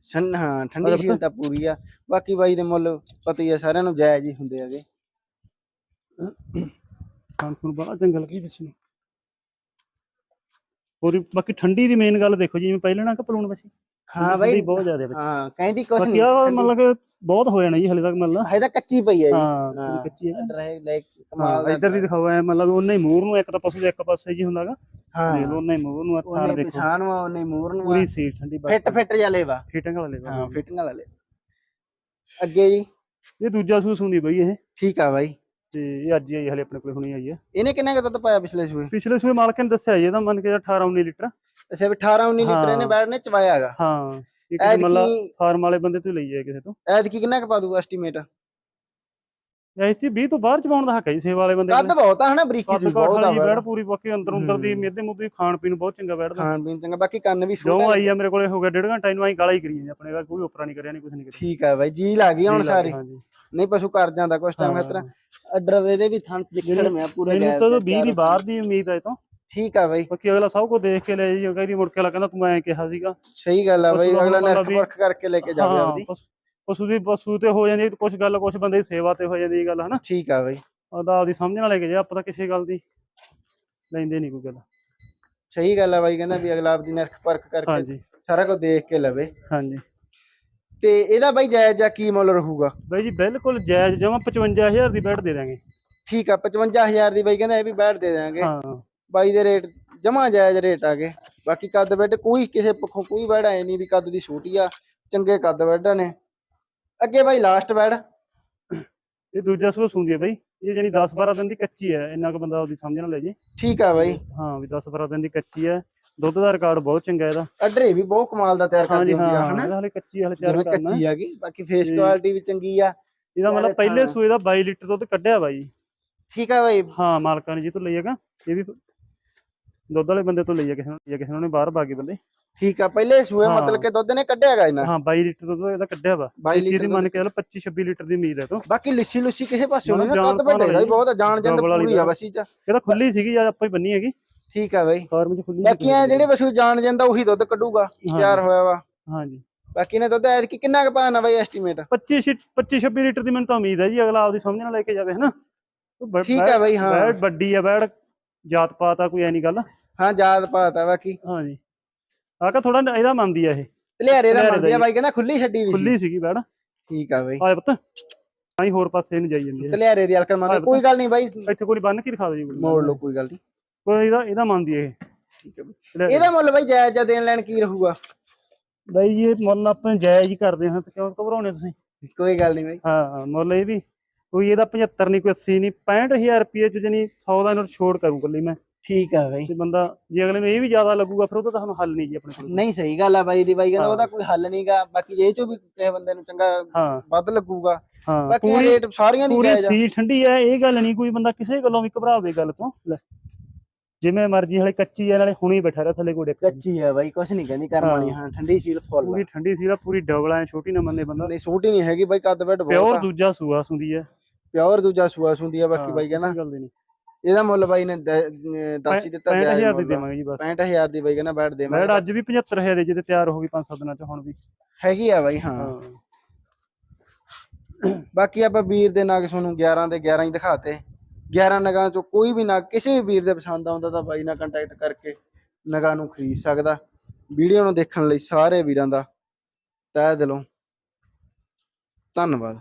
ਸਨ ਹਾਂ ਠੰਡੀ ਸੀਲ ਤਾਂ ਪੂਰੀ ਆ। ਬਾਕੀ ਬਾਈ ਦੇ ਮੁੱਲ ਪਤਾ ਹੀ ਆ ਸਾਰਿਆਂ ਨੂੰ ਜਾਇਜ਼ ਹੀ ਹੁੰਦੇ ਹੈਗੇ। ਖੂਨ ਬੜਾ ਚੰਗਾ ਲੱਗੀ ਬੱਚੀ ਨੂੰ। ਪੂਰੀ ਬਾਕੀ ਠੰਡੀ ਦੀ ਮੇਨ ਗੱਲ ਦੇਖੋ ਜੀ ਜਿਵੇਂ ਪਹਿਲਾਂ ਨਾ ਕਿ ਪਲੂਣ ਹਾਂ ਬਾਈ ਬਹੁਤ ਜ਼ਿਆਦਾ ਵਿੱਚ ਹਾਂ ਕਹਿੰਦੀ ਕੁਛ ਨਹੀਂ ਆ ਮਤਲਬ ਕਿ ਬਹੁਤ ਹੋ ਜਾਣਾ ਜੀ ਹਲੇ ਤੱਕ ਮਤਲਬ। ਹਜੇ ਤਾਂ ਕੱਚੀ ਪਈ ਹੈ ਜੀ। ਹਾਂ ਕੱਚੀ ਹੈ ਰਹੇ ਲੈ ਕਮਾਲ ਦਾ ਇੱਧਰ ਦੀ ਦਿਖਾਓ ਐ ਮਤਲਬ ਉਹਨੇ ਹੀ ਮੂਰ ਨੂੰ ਇੱਕ ਤਾਂ ਪਸ਼ੂ ਇੱਕ ਪਾਸੇ ਜੀ ਹੁੰਦਾਗਾ। ਹਾਂ। ਦੇਖ ਲਓ ਉਹਨੇ ਹੀ ਮੂਰ ਨੂੰ ਉਹਨੇ ਦੇਖੋ। ਪਛਾਣ ਵਾ ਉਹਨੇ ਮੂਰ ਨੂੰ ਪੂਰੀ ਸੀਟ ਠੰਡੀ ਬਸ ਫਿੱਟ ਫਿੱਟ ਜਿਹਾ ਲੇਵਾ। ਫਿਟਿੰਗ ਵਾਲੇ ਹਾਂ ਫਿਟਿੰਗ ਵਾਲਾ ਅੱਗੇ ਜੀ। ਇਹ ਦੂਜਾ ਸੂਸ ਹੁੰਦੀ ਬਈ ਇਹ। ਠੀਕ ਆ ਬਾਈ। ਤੇ ਇਹ ਅੱਜ ਹੀ ਆਈ ਹਲੇ ਆਪਣੇ ਕੋਲ ਹੁਣੀ ਆਈ ਹੈ। ਇਹਨੇ ਕਿੰਨਾ ਕੁ ਦੁੱਧ ਪਾਇਆ ਪਿਛਲੇ ਸੂਏ? ਪਿਛਲੇ ਸੂਏ ਮਾਲਕ ਨੇ ਦੱਸਿਆ ਜੀ ਇਹਦਾ ਮੰਨ ਕੇ 18 19 ਲੀਟਰ। ਅੱਛਾ ਵੀ 18 19 ਲੀਟਰ ਇਹਨੇ। ਬੈੜ ਨੇ ਚਵਾਇਆ ਹੈਗਾ। ਹਾਂ ਇਹ ਕਿਸੇ ਫਾਰਮ ਵਾਲੇ ਬੰਦੇ ਤੋਂ ਹੀ ਲਈ ਹੈ ਕਿਸੇ ਤੋਂ। ਐਤਕੀ ਕਿੰਨਾ ਕੁ ਪਾ ਦੂਗਾ ਐਸਟੀਮੇਟ? ਐਸ ਜੀ 20 ਤੋਂ ਬਾਹਰ ਚਵਾਉਣ ਦਾ ਹੱਕ ਹੈ ਜੀ ਸੇਵਾ ਵਾਲੇ ਬੰਦੇ ਕੱਦ ਬਹੁਤ ਆ ਹਨਾ ਬਰੀਕੀ ਕਾਠ ਬਹੁਤ ਆ ਬੈੜ ਪੂਰੀ ਬਾਕੀ ਅੰਦਰ ਅੰਦਰ ਦੀ। ਮਿੱਦੇ ਮੁੱਦੇ ਖਾਣ ਪੀਣ ਬਹੁਤ ਚੰਗਾ ਬੈਠਦਾ ਖਾਣ ਪੀਣ ਚੰਗਾ ਬਾਕੀ ਕੰਨ ਵੀ ਜੋ ਛੋਟਾ ਆਈ ਆ ਮੇਰੇ ਕੋਲੇ ਹੋ ਗਿਆ ਡੇਢ ਘੰਟਾ ਇਹਨੂੰ ਆਈ ਗਾਲਾਂ ਹੀ ਕਰੀ ਜਾਂਦੇ ਆਪਣੇ ਘਰ ਕੋਈ ਉਪਰਾ ਨਹੀਂ ਕਰਿਆ ਨਹੀਂ ਕੁਝ ਨਹੀਂ ਕਰਿਆ। ਠੀਕ ਆ ਬਾਈ ਜੀ ਲੱਗ ਗਈ ਹੁਣ ਜੀ ਸਾਰੀ। ਨਹੀਂ ਪਸ਼ੂ ਕਰ ਜਾਂਦਾ ਕੁਛ ਟਾਈਮ ਖਤਰਾ ਅਡਰ ਇਹਦੇ ਵੀ ਥਣ ਜਿੱਕੜ ਮੈਂ ਪੂਰਾ ਮੈਨੂੰ ਗੈਪ ਤਾਂ ਤੇ 20 ਦੀ ਬਾਹਰ ਦੀ ਉਮੀਦ ਹੈ ਤੋਂ। ਠੀਕ ਆ ਬਾਈ। ਬਾਕੀ ਅਗਲਾ ਸਭ ਕੁਝ ਦੇਖ ਕੇ ਲੈ ਜੀ ਕਹਿੰਦੀ ਮੁੜ ਕੇ ਕਹਿੰਦਾ ਤੂੰ ਐਂ ਕਿਹਾ ਸੀਗਾ। ਸਹੀ ਗੱਲ ਆ ਬਾਈ ਦਾ ਅਗਲਾ ਨਰਕ ਪਰਖ ਕਰਕੇ ਲੈ ਕੇ ਜਾਵੇ ਆਪਦੀ। ਪਸ਼ੂ- ਦੀ ਪਸ਼ੂ ਤੇ ਹੋ ਜਾਂਦੀ ਕੁਝ ਗੱਲ ਕੁਝ ਬੰਦੇ ਦੀ ਸੇਵਾ ਤੇ ਹੋ ਜਾਂਦੀ ਇਹ ਗੱਲ ਹਨਾ? ਠੀਕ ਆ ਬਾਈ। ਉਹਦਾ ਆਪਦੀ ਸਮਝ ਨਾਲ ਲੈ ਕੇ ਜਾ ਆਪਾਂ ਤਾਂ ਕਿਸੇ ਗੱਲ ਦੀ ਲੈਂਦੇ ਨਹੀਂ ਕੋਈ ਗੱਲ। ਸਹੀ ਗੱਲ ਆ ਬਾਈ ਕਹਿੰਦਾ ਵੀ ਅਗਲਾ ਆਪਦੀ ਨਰਕ ਪਰਖ ਕਰਕੇ ਸਾਰਾ ਕੁਝ ਦੇਖ ਕੇ ਲਵੇ। ਹਾਂਜੀ। ਤੇ ਇਹਦਾ ਬਾਈ ਜਾਇਜ਼ ਜਾਂ ਕੀ ਮੁੱਲ ਰਹੂਗਾ? ਬਾਈ ਜੀ ਬਿਲਕੁਲ ਜਾਇਜ਼ ਜਮਾ 55000 ਦੀ ਬੈਠ ਦੇ ਦਾਂਗੇ ਠੀਕ ਆ 55000 ਦੀ ਬਾਈ ਕਹਿੰਦਾ ਇਹ ਵੀ ਬੈਠ ਦੇ ਦਿਆਂਗੇ। ਹਾਂ। ਬਾਈ ਦੇ ਰੇਟ ਜਮਾ ਜਾਇਜ਼ ਰੇਟ ਆ ਗਏ। ਬਾਕੀ ਕੱਦ ਬੈਡ ਕੋਈ ਕਿਸੇ ਪੱਖੋਂ ਕੋਈ ਬੈਡ ਐ ਨਹੀਂ ਵੀ ਕੱਦ ਦੀ ਛੋਟੀ ਆ ਚੰਗੇ ਕੱਦ ਬੈਡਾਂ ਨੇ। ਅੱਗੇ ਬਾਈ ਲਾਸਟ ਬੈਡ ਇਹ ਦੂਜਾ ਸੂਸ ਹੁੰਦੀ ਹੈ ਬਾਈ। ਇਹ ਜਿਹੜੀ 10 12 ਦਿਨ ਦੀ ਕੱਚੀ ਹੈ ਇੰਨਾ ਕੁ ਬੰਦਾ ਉਹਦੀ ਸਮਝ ਲੈ ਜੇ। ਠੀਕ ਆ ਬਾਈ। ਹਾਂ ਵੀ 10 12 ਦਿਨ ਦੀ ਕੱਚੀ ਹੈ। ਦੁੱਧ ਦਾ ਰਿਕਾਰਡ ਬਹੁਤ ਚੰਗਾ ਇਹਦਾ। ਅਡਰੇ ਵੀ ਬਹੁਤ ਕਮਾਲ ਦਾ ਤਿਆਰ ਕਰਦੀ ਹੁੰਦੀ ਆ ਹਨਾ? ਹਲੇ ਕੱਚੀ ਹਲੇ ਤਿਆਰ ਕਰਨਾ। ਕੱਚੀ ਹੈਗੀ ਬਾਕੀ ਫੇਸ ਕੁਆਲਿਟੀ ਵੀ ਚੰਗੀ ਆ। ਇਹਦਾ ਮਤਲਬ ਪਹਿਲੇ। ਸੂਏ ਦਾ 22 ਲੀਟਰ ਦੁੱਧ ਕੱਢਿਆ ਬਾਈ। ਠੀਕ ਆ ਬਾਈ। ਹਾਂ ਮਾਲਕਾਂ ਨੇ ਜੀ ਤੋਂ ਲਈ ਹੈਗਾ ਇਹ ਵੀ ਦੁੱਧ ਵਾਲੇ ਬੰਦੇ ਤੋਂ ਲਈ ਹੈ ਕਿਸੇ ਨੂੰ ਜਾਂ ਕਿਸੇ ਨੇ ਬਾਹਰ ਬਾਗੇ ਬੰਦੇ। ਠੀਕ ਆ ਪਹਿਲੇ ਸੂਏ। ਮਤਲਬ ਕਿ ਦੁੱਧ ਨੇ ਕੱਢਿਆ ਹੈਗਾ ਇਹਨਾਂ? ਹਾਂ 22 ਲੀਟਰ ਦੁੱਧ ਇਹਦਾ ਕੱਢਿਆ ਵਾ। 22 ਇਹਦੀ ਲੀਟਰ ਮੰਨ ਕੇ ਚੱਲ 25 26 ਲੀਟਰ ਦੀ ਉਮੀਦ ਹੈ ਤੋਂ। ਬਾਕੀ ਲਿੱਸੀ ਲੁੱਸੀ ਕਿਸੇ ਪਾਸੇ ਨਹੀਂ ਨਾ ਕੱਦ ਵੱਡੇ ਦਾ ਬਹੁਤ ਆ ਜਾਣ ਜੰਦ ਪੂਰੀ ਆ। ਵਸੀ ਚ। ਇਹ ਤਾਂ ਖੁੱਲੀ ਸੀਗੀ ਜਾਂ ਆਪਾਂ ਹੀ ਬੰਨੀ ਹੈਗੀ। ਠੀਕ ਆ ਬਾਈ। ਫਾਰਮ 'ਚ ਖੁੱਲੀ ਬਾਕੀ ਐ ਜਿਹੜੇ ਪਸ਼ੂ ਜਾਣ ਜਾਂਦਾ ਉਹੀ ਦੁੱਧ ਕੱਢੂਗਾ ਤਿਆਰ ਹੋਇਆ ਵਾ। ਹਾਂਜੀ। ਬਾਕੀ ਨੇ ਦੁੱਧ ਐਤ ਕਿ ਕਿੰਨਾ ਕੁ ਪਾਣਾ ਬਾਈ ਐਸਟੀਮੇਟ? 25 ਛੀ- 25 26 ਲੀਟਰ ਦੀ ਮੈਨੂੰ ਤਾਂ ਉਮੀਦ ਹੈ ਜੀ ਅਗਲਾ ਆਪਦੀ ਸਮਝ ਨਾਲ ਲੈ ਕੇ ਜਾਵੇ ਹਨਾ? ਠੀਕ ਆ ਬਾਈ ਹਾਂ। ਬੈੜ ਵੱਡੀ ਆ ਬੈੜ ਜਾਤ ਪਾਤ ਆ ਕੋਈ ਐ ਨਹੀਂ ਗੱਲ। ਹਾਂ ਯਾਦ ਪਾਤਾ ਬਾਕੀ। ਹਾਂਜੀ। ਆਕਾ ਥੋੜਾ ਇਹਦਾ ਮੰਨਦੀ ਆ ਇਹ। ਲਿਆਰੇ ਦਾ ਮੰਨਦੀ ਆ। ਬਾਈ ਕਹਿੰਦਾ ਖੁੱਲੀ ਛੱਡੀ ਵੀ ਖੁੱਲੀ ਸੀਗੀ ਬੈੜ। ਠੀਕ ਆ ਬਾਈ। ਆਏ ਪੁੱਤ। ਆਈ ਹੋਰ ਪਾਸੇ ਨੂੰ ਜਾਈ ਜਾਂਦੀ ਹੈ ਲਿਆਰੇ ਦੀ ਹਲਕਾ ਮੰਨ ਹਾਂ, ਕੋਈ ਗੱਲ ਨਹੀਂ ਬਾਈ। ਇੱਥੇ ਕੋਈ ਬੰਨ ਕੇ ਦਿਖਾ ਦੇ ਜੀ। ਮੋੜ ਲਓ ਕੋਈ ਗੱਲ ਨਹੀਂ ਕੋਈ ਇਹਦਾ ਇਹਦਾ ਮੰਨਦੀ ਇਹ। ਠੀਕ ਹੈ ਬਾਈ। ਲੈ- ਇਹਦਾ ਮੁੱਲ ਬਾਈ ਜਾਇਜ਼ ਜਾਂ ਦੇਣ ਲੈਣ ਕੀ ਰਹੂਗਾ? ਬਾਈ ਜੀ ਇਹ ਮੁੱਲ ਆਪਾਂ ਜਾਇਜ਼ ਹੀ ਕਰਦੇ ਹਾਂ ਤੇ ਕਿਉਂ ਘਬਰਾਉਣੇ ਤੁਸੀਂ? ਕੋਈ ਗੱਲ ਨਹੀਂ ਬਾਈ। ਹਾਂ ਮੁੱਲ ਇਹ ਵੀ। ਕੋਈ ਇਹਦਾ 75 ਨਹੀਂ ਕੋਈ 80 ਨਹੀਂ 65000 ਰੁਪਏ ਚ ਜਣੀ 100 ਦਾ ਨੋਟ ਛੋੜ ਕਰੂੰ ਕੱਲੀ ਮੈਂ। ਠੀਕ ਆ ਬਾਈ। ਤੇ ਬੰਦਾ ਜੇ ਅਗਲੇ ਨੂੰ ਇਹ ਵੀ ਜ਼ਿਆਦਾ ਲੱਗੂਗਾ ਫਿਰ ਉਹਦਾ ਤਾਂ ਸਾਨੂੰ ਹੱਲ ਨਹੀਂ ਜੀ ਆਪਣੇ ਕੋਲ। ਨਹੀਂ ਸਹੀ ਗੱਲ ਆ ਬਾਈ ਦੀ ਬਾਈ ਕਹਿੰਦਾ। ਉਹਦਾ ਕੋਈ ਹੱਲ ਨਹੀਂਗਾ ਬਾਕੀ ਇਹ ਚੋਂ ਵੀ ਕਿਸੇ ਬੰਦੇ ਨੂੰ ਚੰਗਾ ਵੱਧ ਲੱਗੂਗਾ। ਬਾਕੀ ਪੂਰੀ ਰੇਟ ਸਾਰੀਆਂ ਦੀ ਪੂਰੀ ਜਾਇਜ਼ ਆ। ਸੀ ਠੰਡੀ ਹੈ ਇਹ ਗੱਲ ਨਹੀਂ ਕੋਈ ਬੰਦਾ ਕਿਸੇ ਗੱਲੋਂ ਵੀ ਘਬਰਾਵੇ ਗੱਲ ਤੋਂ। ਲੈ। ਜਿਵੇਂ ਮਰਜ਼ੀ ਹਲੇ ਕੱਚੀ ਹੈ ਨਾਲੇ ਹੁਣੀ ਬੈਠਾ ਰਿਹਾ ਥੱਲੇ ਕੋਈ ਡਿੱਕ। ਕੱਚੀ ਆ ਬਾਈ ਕੁਛ ਨਹੀਂ ਕਹਿੰਦੀ ਕਰਮ। ਵਾਲੀ ਹਾਂ ਠੰਡੀ ਸੀਲ ਫੁੱਲ ਪੂਰੀ ਠੰਡੀ ਸੀ ਦਾ ਪੂਰੀ ਡਬਲ ਐ ਛੋਟੀ ਨਾ ਮੰਨੇ ਬੰਦਾ। ਨਹੀਂ ਛੋਟੀ ਨਹੀਂ ਹੈਗੀ ਬਾਈ ਕੱਦ ਬਹੁਤ ਪਿਓਰ ਆ। ਦੂਜਾ ਸੂਆ ਸੁੰਦੀ ਹੈ ਪਿਓਰ ਦੂਜਾ ਸੁਆਸ ਹੁੰਦੀ ਆ ਬਾਕੀ ਬਾਈ ਕਹਿੰਦਾ ਇਹਦਾ ਮੁੱਲ ਬਾਈ ਨੇ ਦੱਸ ਹੀ ਦਿੱਤਾ ਜਾਇਜ਼ 65000 ਦੀ। ਦੇਵਾਂਗੇ ਜੀ ਬਸ। 65000 ਦੀ ਬਾਈ ਕਹਿੰਦਾ ਬੈਠ ਦੇਵਾਂਗੇ। ਅੱਜ ਵੀ 75000 ਦੇ ਜਿਹਦੇ ਤਿਆਰ ਹੋ ਗਈ 5-7 ਦਿਨਾਂ ਚ ਹੁਣ ਵੀ। ਹੈਗੀ ਆ ਬਾਈ ਹਾਂ। ਹਾਂ। ਬਾਕੀ ਆਪਾਂ ਵੀਰ ਦੇ ਨਗ ਤੁਹਾਨੂੰ 11 ਦੇ 11 ਹੀ ਦਿਖਾਤੇ। 11 ਨਗਾਂ ਚੋਂ ਕੋਈ ਵੀ ਨਗ ਕਿਸੇ ਵੀ ਵੀਰ ਦੇ ਪਸੰਦ ਆਉਂਦਾ ਤਾਂ ਬਾਈ ਨਾਲ ਕੰਟੈਕਟ ਕਰਕੇ ਨਗਾਂ ਨੂੰ ਖਰੀਦ ਸਕਦਾ। ਵੀਡੀਓ ਨੂੰ ਦੇਖਣ ਲਈ ਸਾਰੇ ਵੀਰਾਂ ਦਾ ਤਹਿ ਦਿਲੋਂ ਧੰਨਵਾਦ।